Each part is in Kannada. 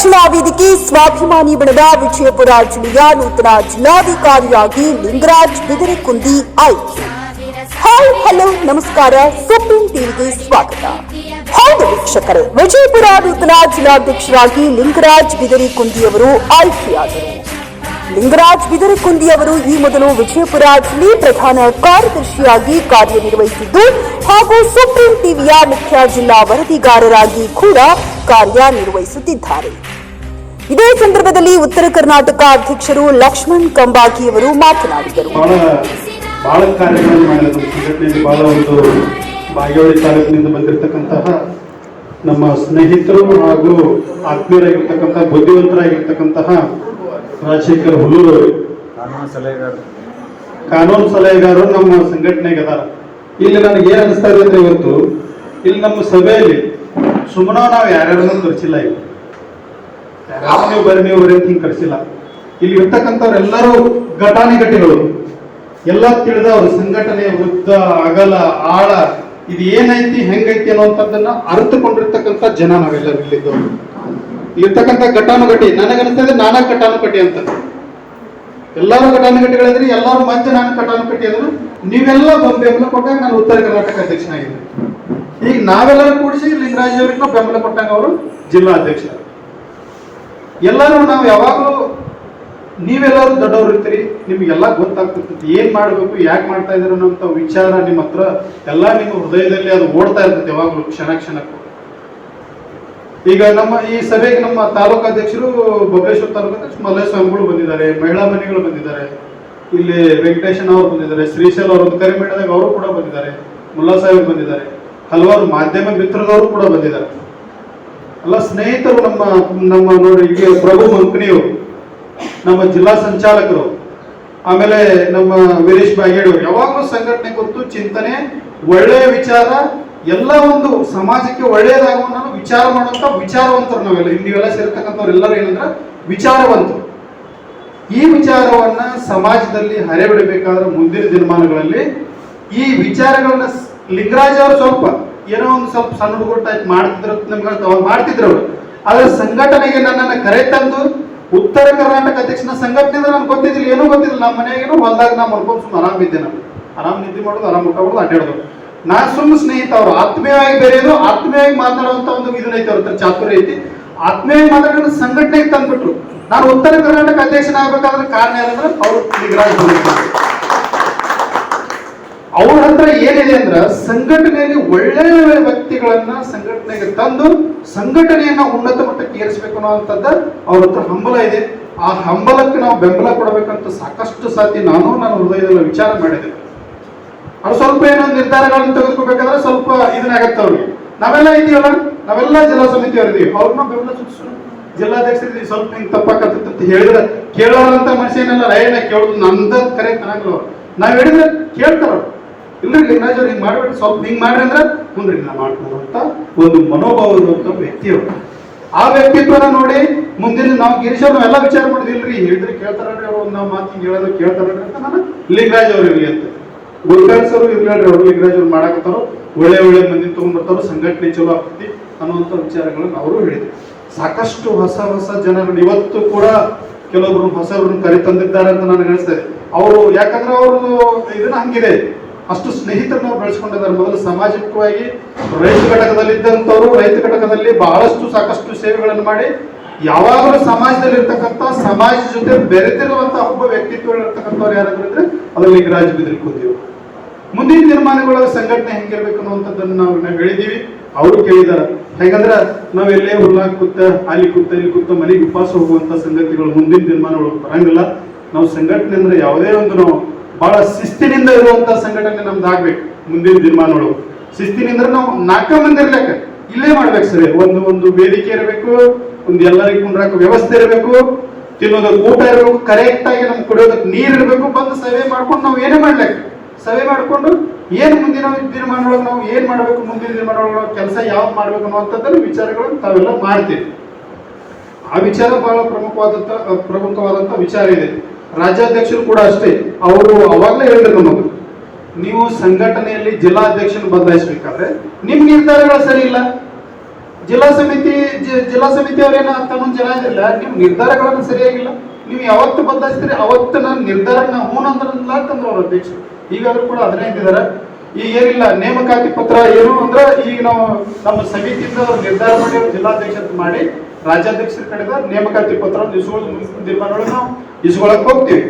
ರಕ್ಷಣಾ ವೇದಿಕೆ ಸ್ವಾಭಿಮಾನಿ ಬಣದ ವಿಜಯಪುರ ಜಿಲ್ಲೆಯ ನೂತನ ಜಿಲ್ಲಾಧಿಕಾರಿಯಾಗಿ ಲಿಂಗರಾಜ್ ಬಿದರಿಕುಂದಿ ಆಯ್ಕೆ. ಹಾಯ್, ಹಲೋ, ನಮಸ್ಕಾರ. ಸುಪ್ರೀಂ ಟಿವಿಗೆ ಸ್ವಾಗತ. ಹೌದು ವೀಕ್ಷಕರೇ. ವಿಜಯಪುರ ನೂತನ ಜಿಲ್ಲಾಧ್ಯಕ್ಷರಾಗಿ ಲಿಂಗರಾಜ್ ಬಿದರಿಕುಂದಿ ಅವರು ಆಯ್ಕೆಯಾದರು. ಲಿಂಗರಾಜ್ ಬಿದರಕುಂದಿ ಅವರು ಈ ಮೊದಲು ವಿಜಯಪುರ ಜಿಲ್ಲೆ ಪ್ರಧಾನ ಕಾರ್ಯದರ್ಶಿಯಾಗಿ ಕಾರ್ಯನಿರ್ವಹಿಸಿದ್ದು ಹಾಗೂ ಸುಪ್ರೀಂ ಟಿವಿಯ ಮುಖ್ಯ ಜಿಲ್ಲಾ ವರದಿಗಾರರಾಗಿ ಕೂಡ ಕಾರ್ಯನಿರ್ವಹಿಸುತ್ತಿದ್ದಾರೆ. ಇದೇ ಸಂದರ್ಭದಲ್ಲಿ ಉತ್ತರ ಕರ್ನಾಟಕ ಅಧ್ಯಕ್ಷರು ಲಕ್ಷ್ಮಣ್ ಕಂಬಾಕಿಯವರು ಮಾತನಾಡಿದರು. ಬಹಳ ಕಾರ್ಯಗಳನ್ನು ಮಾಡಿದ ನಮ್ಮ ಸಂಘಟನೆಯಲ್ಲಿ ಬಹಳ ಒಂದು ಬಾಗೇವಾಡಿ ತಾಲೂಕಿನಿಂದ ಬಂದಿರತಕ್ಕಂತಹ ನಮ್ಮ ಸ್ನೇಹಿತರು ಹಾಗೂ ಆತ್ಮೀಯರಾಗಿರ್ತಕ್ಕಂತಹ ಬುದ್ಧಿವಂತರಾಗಿರ್ತಕ್ಕಂತಹ ರಾಜಶೇಖರ್ ಹುಲ್ಲೂರು ಕಾನೂನು ಸಲಹೆಗಾರ. ಕಾನೂನು ಸಲಹೆಗಾರರು ನಮ್ಮ ಸಂಘಟನೆಗೆ ಅದಾರ. ಇಲ್ಲಿ ನನಗೆ ಏನ್ ಅನಿಸ್ತಾ ಇದೆ ಅಂದ್ರೆ ಇವತ್ತು ಇಲ್ಲಿ ನಮ್ಮ ಸಭೆಯಲ್ಲಿ ಸುಮ್ಮನೆ ನಾವು ಯಾರ್ಯಾರನ್ನೂ ಕರ್ಸಿಲ್ಲ ಇಲ್ಲಿ. ಯಾರ್ಯಾರು ನೀವು ಬರ್ರಿ ನೀವು ಬರ್ರಿ ಅಂತ ಹಿಂಗೆ ಕರ್ಸಿಲ್ಲ. ಇಲ್ಲಿ ಇರ್ತಕ್ಕಂಥವ್ರೆಲ್ಲರೂ ಘಟಾನುಘಟಿಗಳು. ಎಲ್ಲ ತಿಳಿದವರು ಸಂಘಟನೆ ವೃದ್ಧ ಅಗಲ ಆಳ ಇದು ಏನೈತಿ ಹೆಂಗೈತಿ ಅನ್ನೋಂಥದ್ದನ್ನ ಅರಿತುಕೊಂಡಿರ್ತಕ್ಕಂಥ ಜನ ನಾವೆಲ್ಲರೂ ಇಲ್ಲಿದ್ದವರು. ಇರ್ತಕ್ಕಂಥ ಘಟಾನುಘಟಿ ನನಗನ್ನಿಸ್ತದೆ ನಾನಾ ಘಟಾನುಘಟಿ ಅಂತ. ಎಲ್ಲರೂ ಘಟಾನುಘಟಿಗಳಿದ್ರೆ, ಎಲ್ಲರೂ ಮಂಚ ನಾನು ಘಟಾನುಘಟಿ ಅಂದ್ರೆ. ನೀವೆಲ್ಲ ಬಂದು ಬೆಂಬಲ ಕೊಟ್ಟಾಗ ನಾನು ಉತ್ತರ ಕರ್ನಾಟಕ ಅಧ್ಯಕ್ಷನಾಗಿದ್ದೆ. ಈಗ ನಾವೆಲ್ಲರೂ ಕೂಡಿಸಿ ಲಿಂಗರಾಜ್ ಅವರಿಗೆ ಬೆಂಬಲ ಕೊಟ್ಟಾಗ ಅವರು ಜಿಲ್ಲಾ ಅಧ್ಯಕ್ಷ. ಎಲ್ಲರೂ ನಾವು ಯಾವಾಗಲೂ ನೀವೆಲ್ಲರೂ ದೊಡ್ಡವ್ರು ಇರ್ತೀರಿ, ನಿಮ್ಗೆಲ್ಲ ಗೊತ್ತಾಗ್ತಿರ್ತೈತಿ, ಏನ್ ಮಾಡ್ಬೇಕು, ಯಾಕೆ ಮಾಡ್ತಾ ಇದ್ದೀರ ಅನ್ನೋಂಥ ವಿಚಾರ ನಿಮ್ಮ ಹತ್ರ ಎಲ್ಲ ನಿಮ್ಮ ಹೃದಯದಲ್ಲಿ ಅದು ಓಡ್ತಾ ಇರ್ತೈತೆ ಯಾವಾಗಲೂ ಕ್ಷಣ ಕ್ಷಣಕ್ಕೂ. ಈಗ ನಮ್ಮ ಈ ಸಭೆಗೆ ನಮ್ಮ ತಾಲೂಕು ಅಧ್ಯಕ್ಷರು ಬಬಲೇಶ್ವರ ತಾಲೂಕು ಅಧ್ಯಕ್ಷ ಮಲ್ಲೇಶ ಸ್ವಾಮಿಗಳು ಬಂದಿದ್ದಾರೆ, ಮಹಿಳಾ ಮನೆಗಳು ಬಂದಿದ್ದಾರೆ, ಇಲ್ಲಿ ವೆಂಕಟೇಶನ್ ಅವರು ಬಂದಿದ್ದಾರೆ, ಶ್ರೀಶೈಲ್ ಅವರು ಕರೆ ಅವರು ಕೂಡ ಬಂದಿದ್ದಾರೆ, ಮುಲ್ಲಾ ಸಾಹೇಬ್ ಬಂದಿದ್ದಾರೆ, ಹಲವಾರು ಮಾಧ್ಯಮ ಮಿತ್ರದವರು ಕೂಡ ಬಂದಿದ್ದಾರೆ. ಅಲ್ಲ, ಸ್ನೇಹಿತರು ನಮ್ಮ ನಮ್ಮ ನೋಡಿ ಈಗ ಪ್ರಭು ಮಂಕಣಿಯವರು ನಮ್ಮ ಜಿಲ್ಲಾ ಸಂಚಾಲಕರು, ಆಮೇಲೆ ನಮ್ಮ ವೀರೇಶ್ ಬಾಗೇಡಿಯವರು ಯಾವಾಗಲೂ ಸಂಘಟನೆ ಕುರಿತು ಚಿಂತನೆ, ಒಳ್ಳೆಯ ವಿಚಾರ ಎಲ್ಲ ಒಂದು ಸಮಾಜಕ್ಕೆ ಒಳ್ಳೆಯದಾಗುವ ವಿಚಾರ ಮಾಡುವಂತ ವಿಚಾರವಂತರು ನಾವೆಲ್ಲ. ನೀವೆಲ್ಲ ಸೇರ್ತಕ್ಕಂಥವ್ರು ಎಲ್ಲರೂ ಏನಂದ್ರೆ ವಿಚಾರವಂತರು. ಈ ವಿಚಾರವನ್ನ ಸಮಾಜದಲ್ಲಿ ಹರಿಬಿಡಬೇಕಾದ್ರೆ ಮುಂದಿನ ದಿನಮಾನಗಳಲ್ಲಿ ಈ ವಿಚಾರಗಳನ್ನ ಲಿಂಗರಾಜ್ ಅವರು ಸ್ವಲ್ಪ ಏನೋ ಒಂದು ಸ್ವಲ್ಪ ಸಣ್ಣ ಹುಡುಗರು ಟೈಪ್ ಮಾಡ್ತಿದ್ರು ನಮ್ಗೆ ಅವ್ರು ಮಾಡ್ತಿದ್ರು ಅವರು. ಆದ್ರೆ ಸಂಘಟನೆಗೆ ನನ್ನನ್ನು ಕರೆ ತಂದು ಉತ್ತರ ಕರ್ನಾಟಕ ಅಧ್ಯಕ್ಷನ ಸಂಘಟನೆ ನನ್ಗೆ ಗೊತ್ತಿದ್ದಿಲ್ಲ, ಏನೂ ಗೊತ್ತಿಲ್ಲ ನಮ್ಮ ಮನೆಯಾಗೇನು ಹೊಲದಾಗ ನಾ ಮಲ್ಕೊಂಡು ಸುಮ್ಮನೆ ಆರಾಮ್ ಇದ್ದೆ ನಾನು. ಆರಾಮ್ ನಿದ್ದೆ ಮಾಡೋದು, ಆರಾಮ್ ಊಟ ಮಾಡೋದು ಅಡ್ಡಾಡೋದು ನಾ ಸುಮ್ಮ ಸ್ನೇಹಿತ ಅವರು. ಆತ್ಮೀಯವಾಗಿ ಬೇರೆದು ಆತ್ಮೀಯವಾಗಿ ಮಾತಾಡುವಂತ ಒಂದು ಇದನ್ನೈತೆ ಅವ್ರ ಚಾತುರ್ಯ ಐತಿ. ಆತ್ಮೀಯವಾಗಿ ಮಾತಾಡೋದು ಸಂಘಟನೆಗೆ ತಂದ್ಬಿಟ್ರು ನಾನು ಉತ್ತರ ಕರ್ನಾಟಕ ಅಧ್ಯಕ್ಷನ ಅಧ್ಯಕ್ಷನಾಗಬೇಕಾದ್ರೆ ಕಾರಣ ಏನಂದ್ರೆ ಅವರು. ಅವ್ರ ಹತ್ರ ಏನಿದೆ ಅಂದ್ರ ಸಂಘಟನೆಯಲ್ಲಿ ಒಳ್ಳೆಯ ವ್ಯಕ್ತಿಗಳನ್ನ ಸಂಘಟನೆಗೆ ತಂದು ಸಂಘಟನೆಯನ್ನ ಉನ್ನತ ಮಟ್ಟಕ್ಕೆ ಏರಿಸಬೇಕು ಅನ್ನೋಂಥದ್ದ ಅವ್ರ ಹತ್ರ ಹಂಬಲ ಇದೆ. ಆ ಹಂಬಲಕ್ಕೆ ನಾವು ಬೆಂಬಲ ಕೊಡಬೇಕಂತ ಸಾಕಷ್ಟು ಸಾತಿ ನಾನು ನನ್ನ ಹೃದಯದಲ್ಲಿ ವಿಚಾರ ಮಾಡಿದೆ. ಅವ್ರು ಸ್ವಲ್ಪ ಏನೋ ನಿರ್ಧಾರಗಳನ್ನು ತೆಗೆದುಕೋಬೇಕಾದ್ರೆ ಸ್ವಲ್ಪ ಇದನ್ನಾಗತ್ತೆ ಅವ್ರಿಗೆ. ನಾವೆಲ್ಲ ಇದೀವಲ್ಲ? ನಾವೆಲ್ಲ ಜಿಲ್ಲಾ ಸಮಿತಿ ಇದೀವಿ ಅವ್ರನ್ನ ಬೆಂಬಲ ಸೂಚಿಸೋಣ. ಜಿಲ್ಲಾಧ್ಯಕ್ಷರಿಗೆ ಸ್ವಲ್ಪ ಹಿಂಗೆ ತಪ್ಪಾಕತ್ತ ಅಂತ ಹೇಳಿದ್ರೆ ಕೇಳೋರಂತ ಮನುಷ್ಯನೆಲ್ಲ ರೈನ ಕೇಳೋದು ನಂದ ಕರೆ ಕನಾಗಲ್ಲ ಅವ್ರು. ನಾವ್ ಹೇಳಿದ್ರೆ ಕೇಳ್ತಾರ ಇಲ್ರಿ ಲಿಂಗರಾಜ್ ಅವ್ರು ಹಿಂಗ್ ಮಾಡ್ಬೇಡಿ ಸ್ವಲ್ಪ ಹಿಂಗ್ ಮಾಡ್ರಿ ಅಂದ್ರೆ ಮುಂದ್ರಿ ನಾ ಅಂತ ಒಂದು ಮನೋಭಾವ ಇರುವಂತ ವ್ಯಕ್ತಿಯವರು ಆ ವ್ಯಕ್ತಿತ್ವನ ನೋಡಿ ಮುಂದಿನ ನಾವು ಗಿರೀಶ್ ಅವ್ರು ಎಲ್ಲ ವಿಚಾರ ಮಾಡಿದಿಲ್ರಿ. ಹೇಳಿದ್ರೆ ಕೇಳ್ತಾರ ಅವ್ರು. ಒಂದು ನಾವು ಮಾತು ಹೇಳೋದು ಕೇಳ್ತಾರ ಅಂತ ನಾನು ಲಿಂಗರಾಜ್ ಅವ್ರು ಇರ್ಲಿ ಅಂತ. ಗುರುಗಾಡ್ಸ್ ಅವರು ಇರ್ಲಿ ಅವ್ರು ಲಿಂಗರಾಜ್ ಅವ್ರು ಮಾಡಾಕತ್ತಾರೋ, ಒಳ್ಳೆ ಒಳ್ಳೆ ಮಂದಿ ತಗೊಂಡ್ಬರ್ತಾರೋ ಸಂಘಟನೆ ಚಲೋ ಆಗ್ತೈತಿ ಅನ್ನುವಂಥ ವಿಚಾರಗಳನ್ನು ಅವರು ಹೇಳಿದ್ರು. ಸಾಕಷ್ಟು ಹೊಸ ಹೊಸ ಜನರು, ಇವತ್ತು ಕೂಡ ಕೆಲವೊಬ್ರು ಹೊಸಬ್ರನ್ನ ಕರೆ ತಂದಿದ್ದಾರೆ ಅಂತ ನನಗೆ ಅನಿಸ್ತದೆ ಅವರು ಯಾಕಂದ್ರೆ ಅವ್ರದ್ದು ಇದನ್ನ ಹಂಗಿದೆ. ಅಷ್ಟು ಸ್ನೇಹಿತರನ್ನ ಅವ್ರು ಬೆಳೆಸ್ಕೊಂಡಿದ್ದಾರೆ. ಮೊದಲು ಸಾಮಾಜಿಕವಾಗಿ ರೈತ ಘಟಕದಲ್ಲಿ ಇದ್ದಂಥವ್ರು, ರೈತ ಘಟಕದಲ್ಲಿ ಬಹಳಷ್ಟು ಸಾಕಷ್ಟು ಸೇವೆಗಳನ್ನು ಮಾಡಿ, ಯಾವಾಗಲೂ ಸಮಾಜದಲ್ಲಿ ಇರ್ತಕ್ಕಂಥ ಸಮಾಜ ಜೊತೆ ಬೆರೆತಿರುವಂತಹ ಒಬ್ಬ ವ್ಯಕ್ತಿತ್ವಗಳು ಇರ್ತಕ್ಕಂಥವ್ರು ಯಾರಾದ್ರೂ ಇದ್ರೆ ಅದು ಲಿಂಗರಾಜ್ ಬಿದ್ರಿ ಕುಂದೀವಿ ಮುಂದಿನ ನಿರ್ಮಾಣಗಳ ಸಂಘಟನೆ ಹೆಂಗಿರ್ಬೇಕು ಅನ್ನುವಂಥದ್ದನ್ನು ನಾವು ಹೇಳಿದೀವಿ ಅವರು ಕೇಳಿದಾರ ಹೇಗಂದ್ರೆ ನಾವ್ ಎಲ್ಲೇ ಹುಲ್ಲಾಗ ಕೂತ ಅಲ್ಲಿ ಕೂತ, ಇಲ್ಲಿ ಕೂತ ಮನೆಗೆ ಉಪವಾಸ ಹೋಗುವಂತ ಸಂಗತಿಗಳು ಮುಂದಿನ ದಿನಮಾನಗಳು ಬರಂಗಿಲ್ಲ. ನಾವು ಸಂಘಟನೆ ಅಂದ್ರೆ ಯಾವುದೇ ಒಂದು ನಾವು ಬಹಳ ಶಿಸ್ತಿನಿಂದ ಇರುವಂತ ಸಂಘಟನೆ ನಮ್ದು ಆಗ್ಬೇಕು ಮುಂದಿನ ದಿನಮಾನಗಳು ಶಿಸ್ತಿನಿಂದ ನಾವು ನಾಲ್ಕ ಮಂದಿ ಇರ್ಲಕ್ಕ, ಇಲ್ಲೇ ಮಾಡ್ಬೇಕು ಸರಿ. ಒಂದು ಒಂದು ವೇದಿಕೆ ಇರಬೇಕು, ಒಂದು ಎಲ್ಲರಿಗೂ ಕುಂಡ್ರಾಕ ವ್ಯವಸ್ಥೆ ಇರಬೇಕು ತಿನ್ನೋದಕ್ಕೆ ಊಟ ಇರಬೇಕು ಕರೆಕ್ಟ್ ಆಗಿ ನಮ್ಗೆ ಕುಡಿಯೋದಕ್ಕೆ ನೀರ್ ಇರಬೇಕು, ಬಂದು ಸೇವೆ ಮಾಡ್ಕೊಂಡು ನಾವು ಏನೇ ಮಾಡ್ಲಿಕ್ಕೆ. ಸಭೆ ಮಾಡಿಕೊಂಡು ಏನು ಮುಂದಿನ ದಿನಮಾನೊಳಗೆ ನಾವು ಏನು ಮಾಡಬೇಕು, ಮುಂದಿನ ನಾವು ಕೆಲಸ ಯಾವ್ದು ಮಾಡಬೇಕು ಅನ್ನುವಂಥದ್ದನ್ನು ವಿಚಾರಗಳನ್ನು ತಾವೆಲ್ಲ ಮಾಡ್ತೀವಿ ಆ ವಿಚಾರ ಬಹಳ ಪ್ರಮುಖವಾದಂಥ ಪ್ರಮುಖವಾದಂಥ ವಿಚಾರ ಇದೆ. ರಾಜ್ಯಾಧ್ಯಕ್ಷರು ಕೂಡ ಅಷ್ಟೇ. ಅವರು ಅವಾಗಲೇ ಹೇಳಿದ್ರು ನಮಗೆ, ನೀವು ಸಂಘಟನೆಯಲ್ಲಿ ಜಿಲ್ಲಾಧ್ಯಕ್ಷರು ಬದಲಾಯಿಸಬೇಕಾದ್ರೆ ನಿಮ್ ನಿರ್ಧಾರಗಳು ಸರಿ ಇಲ್ಲ. ಜಿಲ್ಲಾ ಸಮಿತಿ ಜಿಲ್ಲಾ ಸಮಿತಿ ಅವ್ರೇನು ಒಂದು ಜನ ಇದಿಲ್ಲ ನಿಮ್ಮ ನಿರ್ಧಾರಗಳನ್ನು ಸರಿಯಾಗಿಲ್ಲ. ನೀವು ಯಾವತ್ತು ಬದಲಾಯಿಸ್ತೀರಿ ಅವತ್ತು ನಾನು ನಿರ್ಧಾರ ನಾವು ಹೂನ್ ಅಂದ್ರಲ್ಲ ಅಂತಂದ್ರು ಅವ್ರ ಅಧ್ಯಕ್ಷರು. ಈಗಾದ್ರೂ ಕೂಡ ಅದನ್ನೇ ಇದ್ದಿದ್ದಾರೆ ಈಗ ಏನಿಲ್ಲ, ನೇಮಕಾತಿ ಪತ್ರ ಏನು ಅಂದ್ರೆ ಈಗ ನಾವು ನಮ್ಮ ಸಮಿತಿಯಿಂದ ನಿರ್ಧಾರ ಮಾಡಿ ಅವ್ರು ಜಿಲ್ಲಾಧ್ಯಕ್ಷರು ಮಾಡಿ ರಾಜ್ಯಾಧ್ಯಕ್ಷರ ಕಡೆದ ನೇಮಕಾತಿ ಪತ್ರ ತೀರ್ಮಾನಗಳು ನಾವು ಇಸ್ಕೊಳಕ್ ಹೋಗ್ತೀವಿ.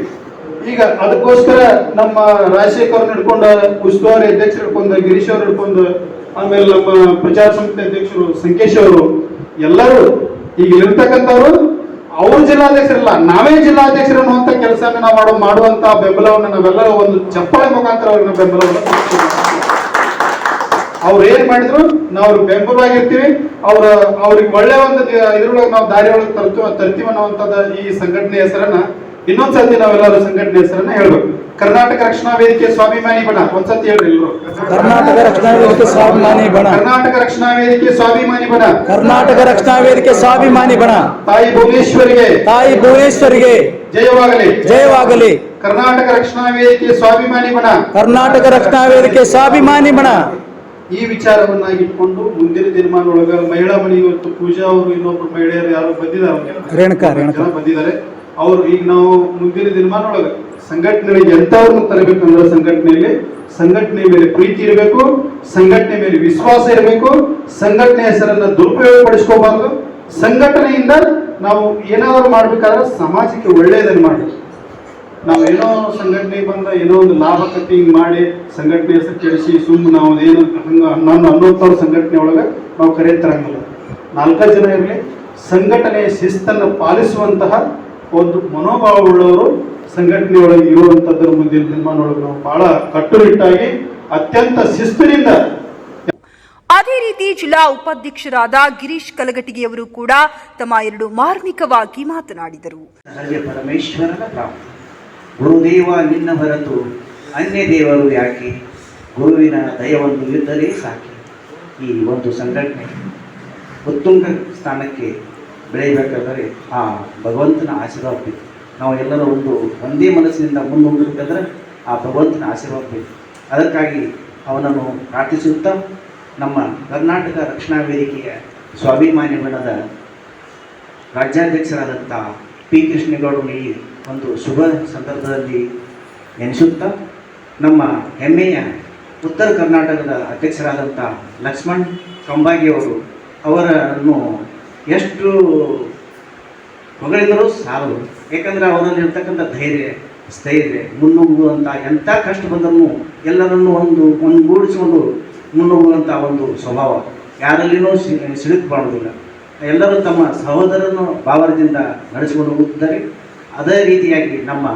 ಈಗ ಅದಕ್ಕೋಸ್ಕರ ನಮ್ಮ ರಾಜಶೇಖರ್ ಹಿಡ್ಕೊಂಡ ಉಸ್ತುವಾರಿ ಅಧ್ಯಕ್ಷರು ಹಿಡ್ಕೊಂಡು, ಗಿರೀಶ್ ಅವರು ಹಿಡ್ಕೊಂಡು, ಆಮೇಲೆ ನಮ್ಮ ಪ್ರಚಾರ ಸಮಿತಿ ಅಧ್ಯಕ್ಷರು ಸಂಕೇಶ್ ಅವರು ಎಲ್ಲರೂ ಈಗ ಇರ್ತಕ್ಕಂಥವ್ರು ಅವ್ರ ಜಿಲ್ಲಾಧ್ಯಕ್ಷರಲ್ಲ ನಾವೇ ಜಿಲ್ಲಾಧ್ಯಕ್ಷರು ಅನ್ನುವಂಥ ಕೆಲಸ ನಾವು ಮಾಡೋ, ಮಾಡುವಂತ ಬೆಂಬಲವನ್ನು ನಾವೆಲ್ಲರೂ ಒಂದು ಚಪ್ಪಾಳೆ ಮುಖಾಂತರ ಅವ್ರನ್ನ ಬೆಂಬಲವನ್ನು. ಅವ್ರು ಏನ್ ಮಾಡಿದ್ರು, ನಾವು ಬೆಂಬಲವಾಗಿರ್ತೀವಿ, ಅವ್ರ, ಅವ್ರಿಗೆ ಒಳ್ಳೆ ಒಂದು ಇದ್ರೊಳಗೆ ನಾವು ದಾರಿ ಒಳಗೆ ತರ್ತೀವಿ ತರ್ತೀವಿ ಅನ್ನುವಂಥದ್ದು ಈ ಸಂಘಟನೆ ಹೆಸರನ್ನ ಇನ್ನೊಂದ್ಸತಿ ನಾವೆಲ್ಲರೂ ಸಂಘಟನೆ ಹೆಸರನ್ನ ಹೇಳ್ಬೇಕು ಕರ್ನಾಟಕ ರಕ್ಷಣಾ ವೇದಿಕೆ ಸ್ವಾಭಿಮಾನಿ ಬಣ ಒಂದ್ಸತಿ ಹೇಳ್ರಿ ಕರ್ನಾಟಕ ರಕ್ಷಣಾ ವೇದಿಕೆ ಸ್ವಾಭಿಮಾನಿ ಬಣ. ಕರ್ನಾಟಕ ರಕ್ಷಣಾ ವೇದಿಕೆ ಸ್ವಾಭಿಮಾನಿ ಬಣ. ಕರ್ನಾಟಕ ರಕ್ಷಣಾ ವೇದಿಕೆ ಸ್ವಾಭಿಮಾನಿ ಬಣ. ತಾಯಿ ಭುವನೇಶ್ವರಿಗೆ. ತಾಯಿ ಭುವನೇಶ್ವರಿಗೆ. ಜಯವಾಗಲಿ. ಜಯವಾಗಲಿ. ಕರ್ನಾಟಕ ರಕ್ಷಣಾ ವೇದಿಕೆ ಸ್ವಾಭಿಮಾನಿ ಬಣ. ಕರ್ನಾಟಕ ರಕ್ಷಣಾ ವೇದಿಕೆ ಸ್ವಾಭಿಮಾನಿ ಬಣ. ಈ ವಿಚಾರವನ್ನ ಇಟ್ಕೊಂಡು ಮುಂದಿನ ದಿನಮಾನದೊಳಗ ಮಹಿಳಾ ಮನೆ ಇವತ್ತು ಪೂಜಾ ಅವರು ಇನ್ನೊಬ್ರು ಮಹಿಳೆಯರು ಯಾರು ಬಂದಿದ್ದಾರೆ? ರೇಣುಕಾ, ರೇಣುಕಾ. ಬಂದಿದ್ದಾರೆ. ಅವ್ರು ಈಗ ನಾವು ಮುಂದಿನ ದಿನಮಾನದೊಳಗ ಸಂಘಟನೆಗಳಿಗೆ ತರಬೇಕು ಅಂದ್ರೆ ಸಂಘಟನೆಯಲ್ಲಿ ಸಂಘಟನೆ ಮೇಲೆ ಪ್ರೀತಿ ಇರಬೇಕು, ಸಂಘಟನೆ ಮೇಲೆ ವಿಶ್ವಾಸ ಇರಬೇಕು, ಸಂಘಟನೆ ಹೆಸರನ್ನ ದುರುಪಯೋಗ ಪಡಿಸ್ಕೋಬಾರ್ದು ಸಂಘಟನೆಯಿಂದ ನಾವು ಏನಾದ್ರು ಮಾಡ್ಬೇಕಾದ್ರೆ ಸಮಾಜಕ್ಕೆ ಒಳ್ಳೆಯದನ್ನು ಮಾಡಬೇಕು ನಾವು ಏನೋ ಸಂಘಟನೆ ಬಂದ ಏನೋ ಒಂದು ಲಾಭ ಕಟ್ಟಿ ಹಿಂಗ್ ಮಾಡಿ, ಸಂಘಟನೆ ಹೆಸರು ಕೆಡಿಸಿ ಸುಮ್ಮನೆ ನಾವು ಏನು ಹಂಗ ನಾನು ಅನ್ನೋಂಥವ್ರ ಸಂಘಟನೆ ಒಳಗೆ ನಾವು ಕರೆ ತರಂಗಿಲ್ಲ ನಾಲ್ಕೈದು ಜನ ಇರಲಿ ಸಂಘಟನೆಯ ಶಿಸ್ತನ್ನು ಪಾಲಿಸುವಂತಹ ಒಂದು ಮನೋಭಾವ ಉಳ್ಳವರು ಸಂಘಟನೆ ಒಳಗೆ ಇರುವಂಥದ್ರ ಮುಂದಿನ ದಿನಮಾನೊಳಗೆ ನಾವು ಬಹಳ ಕಟ್ಟುನಿಟ್ಟಾಗಿ ಅತ್ಯಂತ ಶಿಸ್ತಿನಿಂದ ಅದೇ ರೀತಿ ಜಿಲ್ಲಾ ಉಪಾಧ್ಯಕ್ಷರಾದ ಗಿರೀಶ್ ಕಲಗಟಿಗೆಯವರು ಕೂಡ ತಮ್ಮ ಎರಡು ಮಾರ್ಮಿಕವಾಗಿ ಮಾತನಾಡಿದರು. ಪರಮೇಶ್ವರನ ಪ್ರಾಪ್ತಿ. ಗುರುದೇವ ನಿನ್ನ ಹೊರತು ಅನ್ಯ ದೇವರು ಯಾಕೆ? ಗುರುವಿನ ದಯವನ್ನು ಇದ್ದರೆ ಸಾಕೆ. ಈ ಒಂದು ಸಂಘಟನೆ ಉತ್ತುಂಗ ಸ್ಥಾನಕ್ಕೆ ಬೆಳೆಯಬೇಕಾದರೆ ಆ ಭಗವಂತನ ಆಶೀರ್ವಾದ ಬೇಕು ನಾವು ಎಲ್ಲರೂ ಒಂದು ಒಂದೇ ಮನಸ್ಸಿನಿಂದ ಮುನ್ನೋಗಬೇಕಾದ್ರೆ ಆ ಭಗವಂತನ ಆಶೀರ್ವಾದ ಬೇಕು. ಅದಕ್ಕಾಗಿ ಅವನನ್ನು ಪ್ರಾರ್ಥಿಸುತ್ತಾ ನಮ್ಮ ಕರ್ನಾಟಕ ರಕ್ಷಣಾ ವೇದಿಕೆಯ ಸ್ವಾಭಿಮಾನಿ ಬಣದ ರಾಜ್ಯಾಧ್ಯಕ್ಷರಾದಂಥ ಪಿ ಕೃಷ್ಣೇಗೌಡರು ಈ ಒಂದು ಶುಭ ಸಂದರ್ಭದಲ್ಲಿ ನೆನೆಸುತ್ತಾ ನಮ್ಮ ಹೆಮ್ಮೆಯ ಉತ್ತರ ಕರ್ನಾಟಕದ ಅಧ್ಯಕ್ಷರಾದಂಥ ಲಕ್ಷ್ಮಣ್ ಕಂಬಾಗಿಯವರು ಅವರನ್ನು ಎಷ್ಟು ಹೊಗಳಿದರೂ ಸಾಲದು. ಏಕೆಂದರೆ ಅವರಲ್ಲಿ ಇರ್ತಕ್ಕಂಥ ಧೈರ್ಯ, ಸ್ಥೈರ್ಯ ಮುನ್ನುಗ್ಗುವಂಥ ಎಂಥ ಕಷ್ಟ ಬಂದರೂ ಎಲ್ಲರನ್ನೂ ಒಂದು ಒಂದುಗೂಡಿಸಿಕೊಂಡು ಮುನ್ನುಗ್ಗುವಂಥ ಒಂದು ಸ್ವಭಾವ. ಯಾರಲ್ಲಿನೂ ಸಿ ಸಿಡುಕು ಮಾಡುವುದಿಲ್ಲ ಎಲ್ಲರೂ ತಮ್ಮ ಸಹೋದರನ್ನು ಭಾವನದಿಂದ ನಡೆಸಿಕೊಂಡು ಹೋಗುತ್ತಿದ್ದಾರೆ. ಅದೇ ರೀತಿಯಾಗಿ ನಮ್ಮ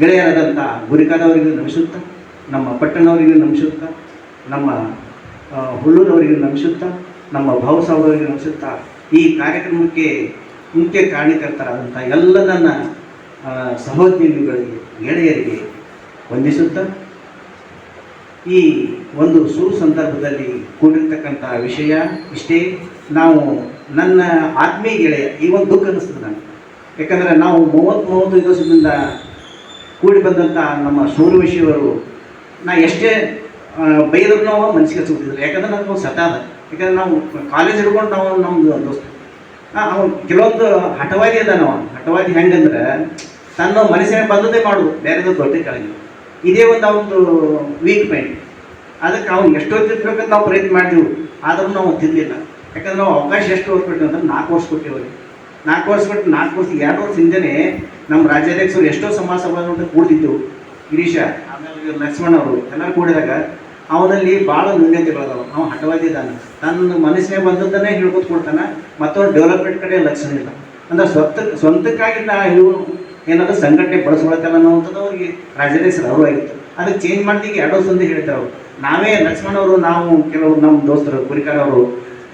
ಗೆಳೆಯರಾದಂಥ ಗುರಿಕಾದವರಿಗೂ ನಮಿಸುತ್ತಾ, ನಮ್ಮ ಪಟ್ಟಣವರಿಗೂ ನಮಿಸುತ್ತಾ, ನಮ್ಮ ನಮಿಸುತ್ತ ನಮಿಸುತ್ತಾ, ನಮ್ಮ ಭಾವಸಾವರಿಗೆ ನಮಿಸುತ್ತಾ ಈ ಕಾರ್ಯಕ್ರಮಕ್ಕೆ ಮುಖ್ಯ ಕಾರಣಕರ್ತರಾದಂಥ ಎಲ್ಲ ನನ್ನ ಸಹೋದ್ಯೋಗಿಗಳಿಗೆ, ಗೆಳೆಯರಿಗೆ ವಂದಿಸುತ್ತ, ಈ ಒಂದು ಸು ಸಂದರ್ಭದಲ್ಲಿ ಕೂಡಿರ್ತಕ್ಕಂಥ ವಿಷಯ ಇಷ್ಟೇ. ನಾವು ನನ್ನ ಆತ್ಮೀಯ ಗೆಳೆಯ, ಈ ಒಂದು ದುಃಖ ಅನ್ನಿಸ್ತದೆ ನನಗೆ. ಯಾಕಂದರೆ ನಾವು ಮೂವತ್ತು ಮೂವತ್ತು ದಿವಸದಿಂದ ಕೂಡಿ ಬಂದಂಥ ನಮ್ಮ ಸೂರ್ಯವಂಶಿಯವರು ನಾ ಎಷ್ಟೇ ಬೈದ್ರು ನಾವು ಮನಸ್ಸಿಗೆ ಸಿಗುತ್ತಿದ್ರು ಯಾಕಂದ್ರೆ ನಮ್ಗೆ ಸತಾದ ಯಾಕಂದ್ರೆ ನಾವು ಕಾಲೇಜ್ ಹಿಡ್ಕೊಂಡು ನಾವು ನಮ್ಮದು ದೋಸ್ತ. ಅವನು ಕೆಲವೊಂದು ಹಠವಾದಿ ಅದ ನಾವು ಹಠವಾದಿ ಹೆಂಗಂದ್ರೆ ತನ್ನ ಮನಸ್ಸಿನ ಬಂದದೇ ಮಾಡುದು ಬೇರೆದು ದೊಡ್ಡ ಕೆಳಗಿಲ್ಲ ಇದೇ ಒಂದು ಅವನದು ವೀಕ್ ಪಾಯಿಂಟ್ ಅದಕ್ಕೆ ಅವ್ನು ಎಷ್ಟೋ ತಿದ್ಬೇಕಂತ ನಾವು ಪ್ರಯತ್ನ ಮಾಡ್ತೀವಿ. ಆದರೂ ನಾವು ತಿನ್ನಲಿಲ್ಲ ಯಾಕಂದ್ರೆ ನಾವು ಅವಕಾಶ ಎಷ್ಟು ವರ್ಷ ಕೊಟ್ಟಿವಿ ಅಂದ್ರೆ ನಾಲ್ಕು ವರ್ಷ ಕೊಟ್ಟಿವಿ ಅವ್ರಿಗೆ ನಾಲ್ಕು ವರ್ಷ ಕೊಟ್ಟು ನಾಲ್ಕು ವರ್ಷ, ಎರಡು ವರ್ಷ ಹಿಂದೆ ನಮ್ಮ ರಾಜ್ಯಾಧ್ಯಕ್ಷರು ಎಷ್ಟೋ ಸಮಾಜ ಸಭಾ ಕೂಡ್ತಿದ್ದೆವು ಗಿರೀಶ, ಆಮೇಲೆ ಲಕ್ಷ್ಮಣ ಅವರು, ಎಲ್ಲರೂ ಕೂಡಿದಾಗ ಅವನಲ್ಲಿ ಭಾಳ ನ್ಯೂನ್ಯತೆಗಳದಾವ ಅವ ಹಠವಾದಿದ್ದಾನೆ ತನ್ನ ಮನಸ್ಸಿಗೆ ಬಂದದ್ದನ್ನೇ ಹೇಳ್ಕೊತ ಕೊಡ್ತಾನೆ. ಮತ್ತವ್ರು ಡೆವಲಪ್ಮೆಂಟ್ ಕಡೆ ಲಕ್ಷಣ ಇಲ್ಲ. ಅಂದ್ರೆ ಸ್ವಂತ ಸ್ವಂತಕ್ಕಾಗಿ ನಾ ಇವು ಏನಾದರೂ ಸಂಘಟನೆ ಬಳಸ್ಕೊಳತ್ತಲ್ಲ ಅನ್ನೋವಂಥದ್ದು ಅವ್ರಿಗೆ ರಾಜ್ಯಾಧ್ಯಕ್ಷರು ಅವರು ಆಗಿತ್ತು. ಅದಕ್ಕೆ ಚೇಂಜ್ ಮಾಡ್ತೀವಿ ಎರಡೋ ಸಂದಿ ಹೇಳ್ತಾರೆ ಅವರು. ನಾವೇ ಲಕ್ಷ್ಮಣವರು ನಾವು ಕೆಲವರು ನಮ್ಮ ದೋಸ್ತರು, ಕುರಿಕಾರ ಅವರು,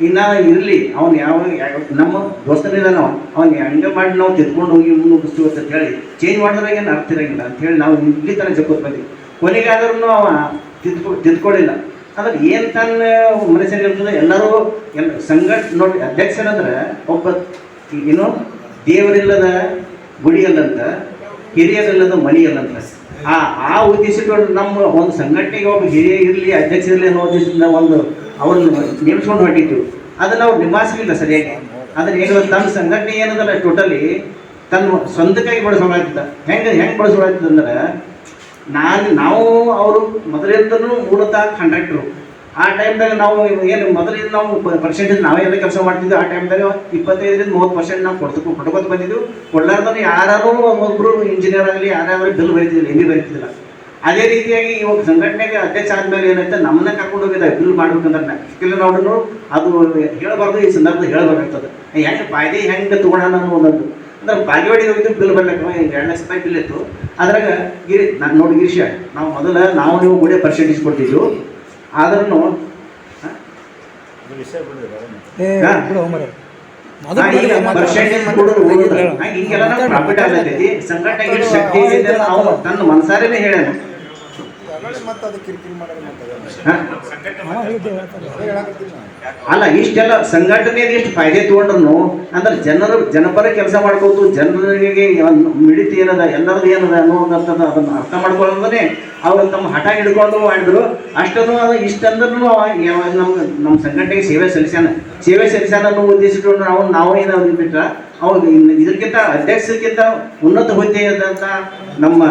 ಇನ್ನ ಇರಲಿ, ಅವ್ನು ಯಾವ ನಮ್ಮ ದೋಸ್ತನಿದ್ದಾನೋ ಅವ್ನು. ಹಂಗೆ ಮಾಡಿ ನಾವು ತಿದ್ಕೊಂಡು ಹೋಗಿ ಮುಗಿಸ್ತೀವಿ ಅಂತ ಹೇಳಿ ಚೇಂಜ್ ಮಾಡಿದ್ರಾಗ ಏನು ಅರ್ಥ ಇರೋಂಗಿಲ್ಲ ಅಂತ ಹೇಳಿ ನಾವು ಇಲ್ಲಿ ತನಕ ಜಕ್ಕೋತ್ ಬಂದ್ವಿ. ಕೊನೆಗಾದ್ರೂ ಅವ ತಿದ್ಕೊ ತಿದ್ಕೊಳ್ಳಿಲ್ಲ ಅಂದ್ರೆ ಏನು ತನ್ನ ಮನಸ್ಸಿನಲ್ಲಿರ್ತದೆ ಎಲ್ಲರೂ ಎಲ್ಲ ಸಂಘಟ ನೋಡಿ ಅಧ್ಯಕ್ಷರಂದ್ರೆ ಒಬ್ಬ ಏನು ದೇವರಿಲ್ಲದ ಗುಡಿಯಲ್ಲಂತ, ಹಿರಿಯರಿಲ್ಲದ ಮನೆಯಲ್ಲಂತ ಆ ಆ ಉದ್ದೇಶಗಳು ನಮ್ಮ ಒಂದು ಸಂಘಟನೆಗೆ ಒಬ್ಬ ಹಿರಿಯ ಇರಲಿ, ಅಧ್ಯಕ್ಷ ಇರಲಿ ಅನ್ನೋ ಉದ್ದೇಶದಿಂದ ಒಂದು ಅವ್ರನ್ನ ನೇಮಿಸ್ಕೊಂಡು ಹೊಟ್ಟಿದ್ದು ಅದನ್ನ ಅವ್ರು ನಿಭಾಯಿಸಲಿಲ್ಲ ಸರಿಯಾಗಿ. ಅದನ್ನ ಏನು, ತನ್ನ ಸಂಘಟನೆ ಏನದಲ್ಲ, ಟೋಟಲಿ ತನ್ನ ಸ್ವಂತಕ್ಕಾಗಿ ಬಳಸೋಳಾಗ್ತಿದ್ದ ಹೆಂಗೆ ಹೆಂಗೆ ಬಳಸೋಳಾಯ್ತದ ಅಂದ್ರೆ ನಾನು, ನಾವು ಅವರು ಮೊದಲಿಂದನೂ ಮೂಲತಃ ಕಾಂಟ್ರಾಕ್ಟ್ರು ಆ ಟೈಮ್ದಾಗ ನಾವು ಏನು ಮೊದಲಿಂದ ನಾವು ಪರ್ಸೆಂಟೇಜ್ ನಾವೇ ಎಲ್ಲ ಕೆಲಸ ಮಾಡ್ತಿದ್ವಿ. ಆ ಟೈಮ್ದಾಗ ಇಪ್ಪತ್ತೈದರಿಂದ ಮೂವತ್ತು ಪರ್ಸೆಂಟ್ ನಾವು ಕೊಡ್ತು ಕೊಟ್ಕೊತ ಬಂದಿದ್ದು ಕೊಡ್ಲಾರ್ದನ್ನು ಯಾರು ಒಬ್ಬರು ಇಂಜಿನಿಯರ್ ಆಗಲಿ, ಯಾರಾದ್ರೂ ಬಿಲ್ ಬರೀತಿದ್ದಿಲ್ಲ, ಎಲ್ಲಿ ಬರೀತಿದ್ದಿಲ್ಲ. ಅದೇ ರೀತಿಯಾಗಿ ಇವಾಗ ಸಂಘಟನೆಗೆ ಅಧ್ಯಕ್ಷ ಆದ್ಮೇಲೆ ಏನಂತ ನಮ್ಮನ್ನ ಕರ್ಕೊಂಡು ಹೋಗಿದ್ದ ಬಿಲ್ ಮಾಡ್ಬೇಕಂದ್ರೆ ಇಲ್ಲ ನೋಡಿದ್ರು ಅದು ಹೇಳಬಾರ್ದು, ಈ ಸಂದರ್ಭದಲ್ಲಿ ಹೇಳಬೇಕಾಗ್ತದೆ. ಯಾಕೆ ಫಾಯ್ದೆ ಹೆಂಗೆ ತಗೊಳ್ಳೋಣ ಅನ್ನೋ ಒಂದೊಂದು ಅಂದ್ರೆ ಬಾಗೇವಾಡಿ ಹೋಗಿದ್ದು ಬಿಲ್ ಬರ್ಬೇಕು ಎರಡು ಲಕ್ಷ ರೂಪಾಯಿ ಬಿಲ್ ಇತ್ತು ಅದ್ರಾಗ ಗಿರಿ ನಾನು ನೋಡಿ ಗಿರೀಶ ನಾವು ಮೊದಲ ನಾವು ನೀವು ಕೂಡ ಪರ್ಸೆಂಟೇಜ್ ಕೊಟ್ಟಿದ್ದು. ಆದ್ರೂ. ಪರ್ಸೆಂಟೇಜ್ ಕೊಡೋದು ಹಂಗೆ ಹಿಂಗೆಲ್ಲ ಪ್ರಾಫಿಟ್ ಆಗತೈತಿ. ಸಂಕಟ ಶಕ್ತಿ ನಾವು ತನ್ನ ಮನಸಾರೇನೆ ಹೇಳ್ಯಾನ ಹಾ? ಅದಕ್ಕೆ. ಅಲ್ಲ ಇಷ್ಟೆಲ್ಲ ಸಂಘಟನೆ ಎಷ್ಟು ಫಾಯ್ದೆ ತಗೊಂಡ್ರು ಅಂದ್ರೆ ಜನರು ಜನಪರ ಕೆಲಸ ಮಾಡ್ಕೋದು ಜನರಿಗೆ ಮಿಡಿತಿ ಮಿಡಿತ ಏನದ ಎಲ್ಲರದ್ದು ಏನದ ಅನ್ನೋದಂಥದ್ದು ಅದನ್ನ ಅರ್ಥ ಮಾಡ್ಕೊಳ್ಳೋದೇ ಅವ್ರು ತಮ್ಮ ಹಠ ಹಿಡ್ಕೊಂಡು ಮಾಡಿದ್ರು ಅಷ್ಟನ್ನು ಅದು ಇಷ್ಟಂದ್ರೂ ನಮ್ಮ ನಮ್ಮ ಸಂಘಟನೆಗೆ ಸೇವೆ ಸಲ್ಲಿಸ್ಯಾನ ಸೇವೆ ಸಲ್ಲಿಸ್ಯಾನ ಅನ್ನೋ ಉದ್ದೇಶಿಟ್ಕೊಂಡು ನಾವು ನಾವು ಏನಾದ್ರು ಬಿಟ್ರ ಅವ್ರು ಇದಕ್ಕಿಂತ ಅಧ್ಯಕ್ಷಕ್ಕಿಂತ ಉನ್ನತ ಹುದ್ದೆ ಅಂತ ನಮ್ಮ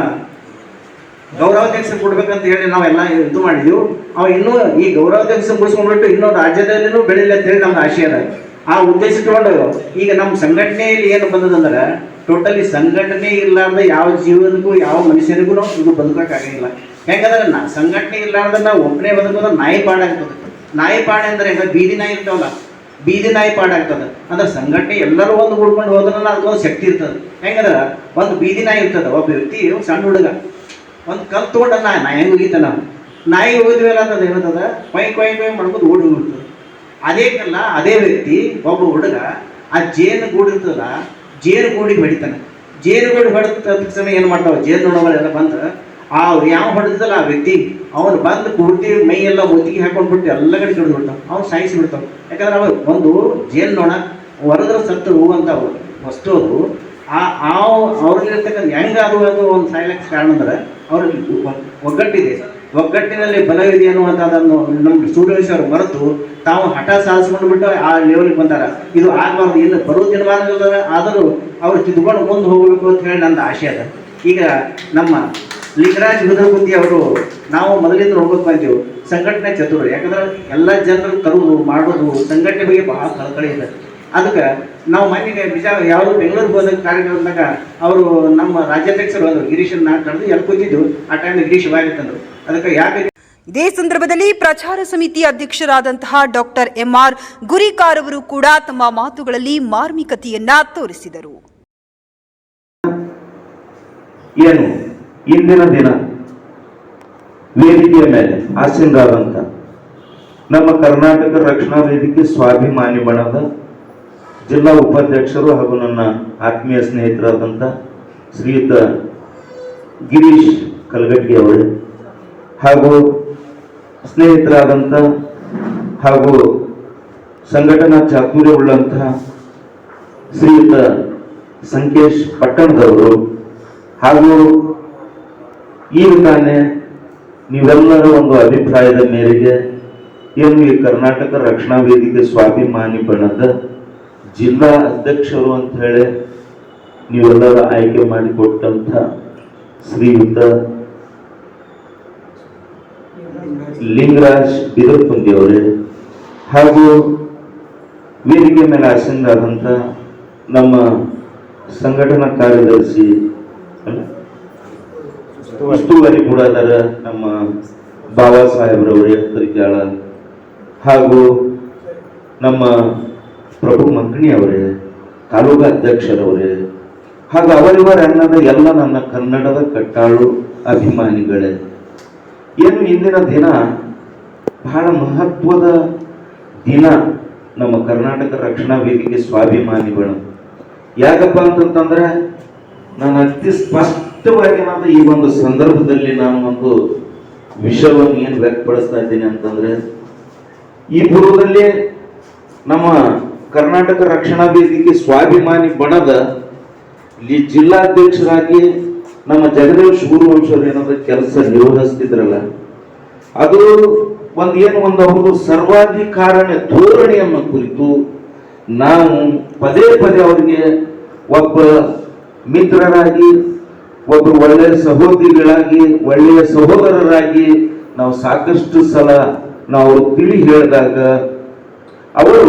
ಗೌರವಾಧ್ಯಕ್ಷ ಕೊಡ್ಬೇಕಂತ ಹೇಳಿ ನಾವೆಲ್ಲ ಇದು ಮಾಡಿದ್ವಿ. ಅವ ಇನ್ನೂ ಈ ಗೌರವಾಧ್ಯಕ್ಷ ಮುಗಿಸ್ಕೊಂಡ್ಬಿಟ್ಟು ಇನ್ನೂ ರಾಜ್ಯದಲ್ಲಿನೂ ಬೆಳಿಲಿ ಅಂತ ಹೇಳಿ ನಮ್ದು ಆಶಯ ಅದ. ಆ ಉದ್ದೇಶ ಇಟ್ಕೊಂಡು ಈಗ ನಮ್ಮ ಸಂಘಟನೆಯಲ್ಲಿ ಏನು ಬಂದದಂದ್ರೆ ಟೋಟಲಿ ಸಂಘಟನೆ ಇಲ್ಲಾರ್ದ ಯಾವ ಜೀವನಕ್ಕೂ ಯಾವ ಮನುಷ್ಯನಿಗೂ ಇದು ಬದುಕಕ್ಕಾಗಿಲ್ಲ ಯಾಕಂದ್ರೆ ನಾ ಸಂಘಟನೆ ಇಲ್ಲಾರ್ದ ನಾವು ಒಬ್ಬನೇ ಬದುಕೋದ್ರೆ ನಾಯಿ ಪಾಡಾಗ್ತದೆ ನಾಯಿ ಪಾಡ ಅಂದ್ರೆ ಹೆಂಗ? ಬೀದಿ ನಾಯಿ ಇರ್ತಾವಲ್ಲ, ಬೀದಿ ನಾಯಿ ಪಾಡಾಗ್ತದೆ ಅಂದ್ರೆ ಸಂಘಟನೆ ಎಲ್ಲರೂ ಒಂದು ಹುಡ್ಕೊಂಡು ಹೋದ್ರೆ ಅದಕ್ಕೊಂದು ಶಕ್ತಿ ಇರ್ತದೆ. ಹೆಂಗಂದ್ರೆ ಒಂದು ಬೀದಿ ನಾಯಿ ಇರ್ತದೆ, ಒಬ್ಬ ವ್ಯಕ್ತಿ ಸಣ್ಣ ಹುಡುಗ. ಒಂದು ಕಲ್ ತಗೊಂಡ ನಾಯಿ ನಾ ಹೆಂಗೆ ಹೋಗಿದ್ದೆ ನಾವು ನಾಯಿ ಹೋಗಿದ್ವಲ್ಲ ಅಂತ ಏನದ ಕೊಯ್ ಕೊಯ್ ಕೊಯ್ ಮಾಡ್ಬೋದು ಓಡಿ ಹೋಗ್ತದೆ ಅದೇ ಕಲ್ಲ, ಅದೇ ವ್ಯಕ್ತಿ, ಒಬ್ಬ ಹುಡುಗ, ಆ ಜೇನು ಗೂಡಿರ್ತದ ಜೇನು ಗೂಡಿಗೆ ಹೊಡಿತಾನೆ. ಜೇನು ಗೂಡಿ ಹೊಡೆದ ತಕ್ಷಣ ಏನು ಮಾಡ್ತಾವ? ಜೇನು ನೋಡೋವಲ್ಲೆಲ್ಲ ಬಂದು, ಆ ಯಾವ ಹೊಡೆದಲ್ಲ ಆ ವ್ಯಕ್ತಿ, ಅವನು ಬಂದು ಕೂರ್ತಿ ಮೈ ಎಲ್ಲ ಒತ್ತಿಗೆ ಹಾಕೊಂಡ್ಬಿಟ್ಟು ಎಲ್ಲ ಕಡೆ ಕಡಿದು ಬಿಡ್ತಾವ. ಅವ್ನು ಸಾಯಿಸಿ ಬಿಡ್ತಾವ. ಯಾಕಂದ್ರೆ ಅವ ಒಂದು ಜೇನು ನೋಡ ಹೊರದ್ರ ಸತ್ತು ಹೋಗುವಂಥ ವಸ್ತು ಅದು, ಆ ಆ ಅವ್ರಲ್ಲಿರ್ತಕ್ಕಂಥ ಹೆಂಗೆ ಅದು ಅದು ಒಂದು ಸಾಯ್ಲಕ್ಕೆ ಕಾರಣ ಅಂದ್ರೆ ಅವ್ರಿಗೆ ಒ- ಒಗ್ಗಟ್ಟಿದೆ. ಒಗ್ಗಟ್ಟಿನಲ್ಲಿ ಬಲವಿದೆ ಅನ್ನುವಂಥದ್ದನ್ನು ನಮ್ಮ ಸ್ಟೂಡೆಂಟ್ಸ್ ಅವರು ಮರೆತು ತಾವು ಹಠ ಸಾಧಿಸ್ಕೊಂಡು ಬಿಟ್ಟು ಆ ಲೆವೆಲ್ಗೆ ಬಂದಾರ. ಇದು ಆಗಬಾರ್ದು. ಇನ್ನು ಬರೋ ದಿನಮಾನಗಳ ಆದರೂ ಅವರು ತಿದ್ದುಕೊಂಡು ಮುಂದೆ ಹೋಗಬೇಕು ಅಂತ ಹೇಳಿ ನನ್ನ ಆಶೆ ಅದ. ಈಗ ನಮ್ಮ ಲಿಂಗರಾಜ್ ಬಿದರಗುಂದಿ ಅವರು ನಾವು ಮೊದಲಿಂದ ಹೋಗಬೇಕು ಬಂದೆವು ಸಂಘಟನೆ ಚತುರ. ಯಾಕಂದ್ರೆ ಎಲ್ಲ ಜನರು ತರುವುದು ಮಾಡೋದು ಸಂಘಟನೆ ಬಗ್ಗೆ ಬಹಳ ಕಳಕಳಿ ಇದೆ. ಅದಕ್ಕೆ ನಾವು ಮನೆಗೆ ನಿಜ ಯಾವುದು ಬೆಂಗಳೂರಿಗೆ ಹೋದ ಕಾರ್ಯಕ್ರಮದಾಗ ಅವರು ನಮ್ಮ ರಾಜ್ಯಾಧ್ಯಕ್ಷರು ಬಂದರು ಗಿರೀಶನ್ನ ಕರೆದು ಎಲ್ಲಿ ಕೂತಿದ್ದು ಆ ಟೈಮ್ ಗಿರೀಶ್ ಬಾಗಿತ್ತಂದ್ರು ಅದಕ್ಕೆ ಯಾಕೆ ಇದೇ ಸಂದರ್ಭದಲ್ಲಿ ಪ್ರಚಾರ ಸಮಿತಿ ಅಧ್ಯಕ್ಷರಾದಂತಹ ಡಾಕ್ಟರ್ ಎಂಆರ್ ಗುರಿಕಾರ್ ಅವರು ಕೂಡ ತಮ್ಮ ಮಾತುಗಳಲ್ಲಿ ಮಾರ್ಮಿಕತೆಯನ್ನ ತೋರಿಸಿದರು. ಏನು? ಇಂದಿನ ದಿನ ವೇದಿಕೆಯ ಮೇಲೆ ಆಸೀನರಾದಂಥ ನಮ್ಮ ಕರ್ನಾಟಕ ರಕ್ಷಣಾ ವೇದಿಕೆ ಸ್ವಾಭಿಮಾನಿ ಬಣದ ಜಿಲ್ಲಾ ಉಪಾಧ್ಯಕ್ಷರು ಹಾಗೂ ನನ್ನ ಆತ್ಮೀಯ ಸ್ನೇಹಿತರಾದಂಥ ಶ್ರೀಯುತ ಗಿರೀಶ್ ಕಲಗಟ್ಟಿ ಅವರು ಹಾಗೂ ಸ್ನೇಹಿತರಾದಂಥ ಹಾಗೂ ಸಂಘಟನಾ ಚಾತುರ್ಯವುಳ್ಳಂತಹ ಶ್ರೀಯುತ ಸಂಕೇಶ್ ಪಟ್ಟಣದವರು ಹಾಗೂ ಈಗ ತಾನೇ ನೀವೆಲ್ಲರ ಒಂದು ಅಭಿಪ್ರಾಯದ ಮೇರೆಗೆ ಏನು ಈ ಕರ್ನಾಟಕ ರಕ್ಷಣಾ ವೇದಿಕೆ ಸ್ವಾಭಿಮಾನಿ ಬಣದ ಜಿಲ್ಲಾ ಅಧ್ಯಕ್ಷರು ಅಂತ ಹೇಳಿ ನೀವೆಲ್ಲರ ಆಯ್ಕೆ ಮಾಡಿಕೊಟ್ಟಂಥ ಶ್ರೀಯುತ ಲಿಂಗರಾಜ್ ಬಿರಪ್ಪಂದಿ ಅವರೇ. ಹಾಗೂ ವೇದಿಕೆ ಮೇಲೆ ಆಸೀನರಾದಂಥ ನಮ್ಮ ಸಂಘಟನಾ ಕಾರ್ಯದರ್ಶಿ ಉಸ್ತುವಾರಿ ಕೂಡ ಅದರ ನಮ್ಮ ಬಾಬಾ ಸಾಹೇಬ್ರವರೇ ತರಿಕಾಳ ಹಾಗೂ ನಮ್ಮ ಪ್ರಭು ಮಂಕಣಿ ಅವರೇ, ತಾಲೂಕು ಅಧ್ಯಕ್ಷರವರೇ, ಹಾಗೂ ಅವರಿವರ ಅನ್ನದ ಎಲ್ಲ ನನ್ನ ಕನ್ನಡದ ಕಟ್ಟಾಳು ಅಭಿಮಾನಿಗಳೇ. ಏನು ಇಂದಿನ ದಿನ ಬಹಳ ಮಹತ್ವದ ದಿನ ನಮ್ಮ ಕರ್ನಾಟಕ ರಕ್ಷಣಾ ವೇದಿಕೆ ಸ್ವಾಭಿಮಾನಿಗಳು. ಯಾಕಪ್ಪ ಅಂತಂತಂದ್ರೆ ನಾನು ಅತಿ ಸ್ಪಷ್ಟವಾಗಿ ನಾನು ಈ ಒಂದು ಸಂದರ್ಭದಲ್ಲಿ ನಾನು ಒಂದು ವಿಷಯವನ್ನು ಏನು ವ್ಯಕ್ತಪಡಿಸ್ತಾ ಇದ್ದೀನಿ ಅಂತಂದ್ರೆ, ಈ ಪೂರ್ವದಲ್ಲಿ ನಮ್ಮ ಕರ್ನಾಟಕ ರಕ್ಷಣಾ ವೇದಿಕೆ ಸ್ವಾಭಿಮಾನಿ ಬಣದ ಜಿಲ್ಲಾಧ್ಯಕ್ಷರಾಗಿ ನಮ್ಮ ಜಗದೀಶ್ ಸೂರ್ಯವಂಶರು ಏನಾದ್ರು ಕೆಲಸ ನಿರ್ವಹಿಸ್ತಿದ್ರಲ್ಲ, ಅದು ಒಂದು ಏನು ಒಂದು ಅವರು ಸರ್ವಾಧಿಕಾರಣ ಧೋರಣೆಯನ್ನು ಕುರಿತು ನಾವು ಪದೇ ಪದೇ ಅವರಿಗೆ ಒಬ್ಬ ಮಿತ್ರರಾಗಿ ಒಬ್ಬರು ಒಳ್ಳೆಯ ಸಹೋದರಿಗಳಾಗಿ ಒಳ್ಳೆಯ ಸಹೋದರರಾಗಿ ನಾವು ಸಾಕಷ್ಟು ಸಲ ನಾವು ತಿಳಿ ಹೇಳಿದಾಗ ಅವರು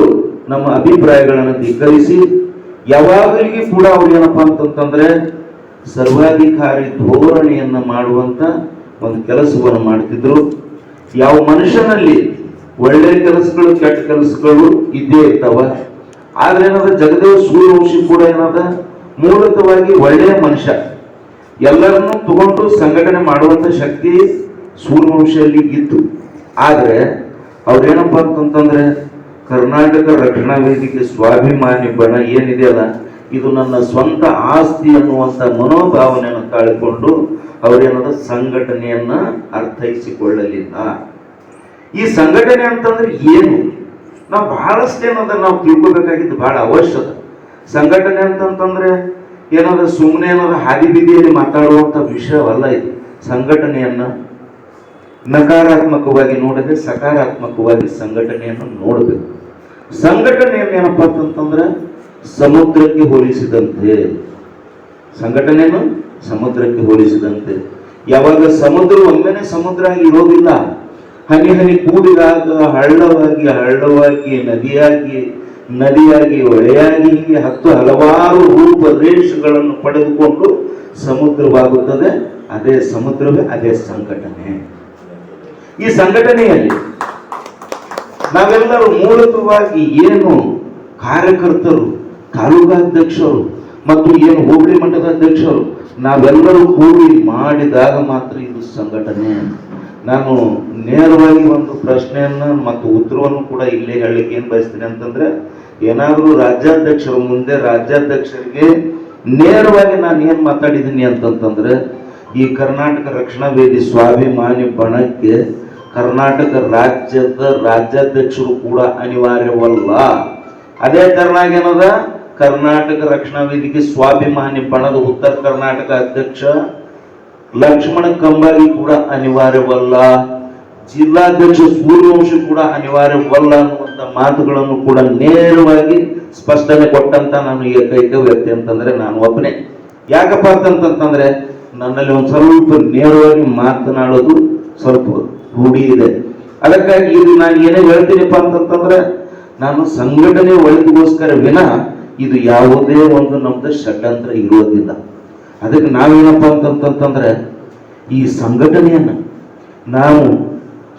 ನಮ್ಮ ಅಭಿಪ್ರಾಯಗಳನ್ನು ಧಿಕ್ಕರಿಸಿ, ಯಾವಾಗಲಿಗೂ ಕೂಡ ಅವ್ರು ಏನಪ್ಪ ಅಂತಂತಂದ್ರೆ ಸರ್ವಾಧಿಕಾರಿ ಧೋರಣೆಯನ್ನ ಮಾಡುವಂತ ಒಂದು ಕೆಲಸವನ್ನು ಮಾಡ್ತಿದ್ರು. ಯಾವ ಮನುಷ್ಯನಲ್ಲಿ ಒಳ್ಳೆಯ ಕೆಲಸಗಳು, ಕೆಟ್ಟ ಕೆಲಸಗಳು ಇದ್ದೇ ಇರ್ತಾವ. ಆದ್ರೆ ಏನದ, ಜಗದೇವ ಸೂರ್ಯವಂಶಿ ಕೂಡ ಏನದ, ಮೂಲತವಾಗಿ ಒಳ್ಳೆಯ ಮನುಷ್ಯ. ಎಲ್ಲರನ್ನೂ ತಗೊಂಡು ಸಂಘಟನೆ ಮಾಡುವಂತ ಶಕ್ತಿ ಸೂರ್ಯವಂಶಿಯಲ್ಲಿ ಇತ್ತು. ಆದ್ರೆ ಅವ್ರೇನಪ್ಪ ಅಂತಂತಂದ್ರೆ ಕರ್ನಾಟಕ ರಕ್ಷಣಾ ವೇದಿಕೆ ಸ್ವಾಭಿಮಾನಿ ಬಣ ಏನಿದೆಯಲ್ಲ, ಇದು ನನ್ನ ಸ್ವಂತ ಆಸ್ತಿ ಅನ್ನುವಂತ ಮನೋಭಾವನೆಯನ್ನು ತಾಳಿಕೊಂಡು ಅವರೇನದ ಸಂಘಟನೆಯನ್ನ ಅರ್ಥೈಸಿಕೊಳ್ಳಲಿಲ್ಲ. ಈ ಸಂಘಟನೆ ಅಂತಂದ್ರೆ ಏನು? ನಾವು ಬಹಳಷ್ಟು ಏನದ ನಾವು ತಿಳ್ಕೊಬೇಕಾಗಿದ್ದು ಬಹಳ ಅವಶ್ಯಕ. ಸಂಘಟನೆ ಅಂತಂತಂದ್ರೆ ಏನಾದ್ರೆ ಸುಮ್ಮನೆ ಏನಾದ್ರು ಹಾದಿ ಬೀದಿಯಲ್ಲಿ ಮಾತಾಡುವಂತ ವಿಷಯವಲ್ಲ ಇದು. ಸಂಘಟನೆಯನ್ನ ನಕಾರಾತ್ಮಕವಾಗಿ ನೋಡದೆ ಸಕಾರಾತ್ಮಕವಾಗಿ ಸಂಘಟನೆಯನ್ನು ನೋಡಬೇಕು. ಸಂಘಟನೆಯನ್ನು ಏನಪ್ಪಾ ಅಂತಂದ್ರೆ ಸಮುದ್ರಕ್ಕೆ ಹೋಲಿಸಿದಂತೆ. ಸಂಘಟನೆಯನ್ನು ಸಮುದ್ರಕ್ಕೆ ಹೋಲಿಸಿದಂತೆ. ಯಾವಾಗ ಸಮುದ್ರ ಒಮ್ಮೆನೆ ಸಮುದ್ರ ಆಗಿ ಇರೋದಿಲ್ಲ. ಹನಿ ಹನಿ ಕೂಡಿದಾಗ ಹಳ್ಳವಾಗಿ ಹಳ್ಳವಾಗಿ, ನದಿಯಾಗಿ ನದಿಯಾಗಿ, ಹೊಳೆಯಾಗಿ ಹೀಗೆ ಹತ್ತು ಹಲವಾರು ರೂಪ ರೇಷಗಳನ್ನು ಪಡೆದುಕೊಂಡು ಸಮುದ್ರವಾಗುತ್ತದೆ. ಅದೇ ಸಮುದ್ರವೇ ಅದೇ ಸಂಘಟನೆ. ಈ ಸಂಘಟನೆಯಲ್ಲಿ ನಾವೆಲ್ಲರೂ ಮೂಲತವಾಗಿ ಏನು ಕಾರ್ಯಕರ್ತರು, ತಾಲೂಕಾಧ್ಯಕ್ಷರು ಮತ್ತು ಏನು ಹೋಬಳಿ ಮಟ್ಟದ ಅಧ್ಯಕ್ಷರು, ನಾವೆಲ್ಲರೂ ಕೂಡಿ ಮಾಡಿದಾಗ ಮಾತ್ರ ಇದು ಸಂಘಟನೆ. ನಾನು ನೇರವಾಗಿ ಒಂದು ಪ್ರಶ್ನೆಯನ್ನು ಮತ್ತು ಉತ್ತರವನ್ನು ಕೂಡ ಇಲ್ಲೇ ಹೇಳಲಿಕ್ಕೆ ಏನು ಬಯಸ್ತೀನಿ ಅಂತಂದ್ರೆ, ಏನಾದರೂ ರಾಜ್ಯಾಧ್ಯಕ್ಷರ ಮುಂದೆ ರಾಜ್ಯಾಧ್ಯಕ್ಷರಿಗೆ ನೇರವಾಗಿ ನಾನು ಏನು ಮಾತಾಡಿದ್ದೀನಿ ಅಂತಂತಂದ್ರೆ, ಈ ಕರ್ನಾಟಕ ರಕ್ಷಣಾ ವೇದಿ ಸ್ವಾಭಿಮಾನಿ ಬಣಕ್ಕೆ ಕರ್ನಾಟಕ ರಾಜ್ಯದ ರಾಜ್ಯಾಧ್ಯಕ್ಷರು ಕೂಡ ಅನಿವಾರ್ಯವಲ್ಲ. ಅದೇ ತರನಾಗಿ ಏನದ? ಕರ್ನಾಟಕ ರಕ್ಷಣಾ ವೇದಿಕೆ ಸ್ವಾಭಿಮಾನಿ ಬಣದ ಉತ್ತರ ಕರ್ನಾಟಕ ಅಧ್ಯಕ್ಷ ಲಕ್ಷ್ಮಣ ಕಂಬಾರಿ ಕೂಡ ಅನಿವಾರ್ಯವಲ್ಲ. ಜಿಲ್ಲಾಧ್ಯಕ್ಷ ಸೂರ್ಯವಂಶಿ ಕೂಡ ಅನಿವಾರ್ಯವಲ್ಲ ಅನ್ನುವಂಥ ಮಾತುಗಳನ್ನು ಕೂಡ ನೇರವಾಗಿ ಸ್ಪಷ್ಟನೆ ಕೊಟ್ಟಂತ ನಾನು ಏಕೈಕ ವ್ಯಕ್ತಿ ಅಂತಂದ್ರೆ ನಾನು ಒಬ್ಬನೇ. ಯಾಕಪ್ಪ ಅಂತಂತಂದ್ರೆ ನನ್ನಲ್ಲಿ ಒಂದು ಸ್ವಲ್ಪ ನೇರವಾಗಿ ಮಾತನಾಡೋದು ಸ್ವಲ್ಪ ರೂಢಿ ಇದೆ ಅದಕ್ಕಾಗಿ ಇದು ನಾನು ಏನೇ ಹೇಳ್ತೀನಿಪ್ಪ ಅಂತಂತಂದ್ರೆ, ನಾನು ಸಂಘಟನೆ ಒಳಿತಿಗೋಸ್ಕರ ವಿನ ಇದು ಯಾವುದೇ ಒಂದು ನಮ್ದು ಷಡ್ಯಂತ್ರ ಇರೋದಿಲ್ಲ ಅದಕ್ಕೆ ನಾವೇನಪ್ಪ ಅಂತಂತಂತಂದ್ರೆ, ಈ ಸಂಘಟನೆಯನ್ನು ನಾವು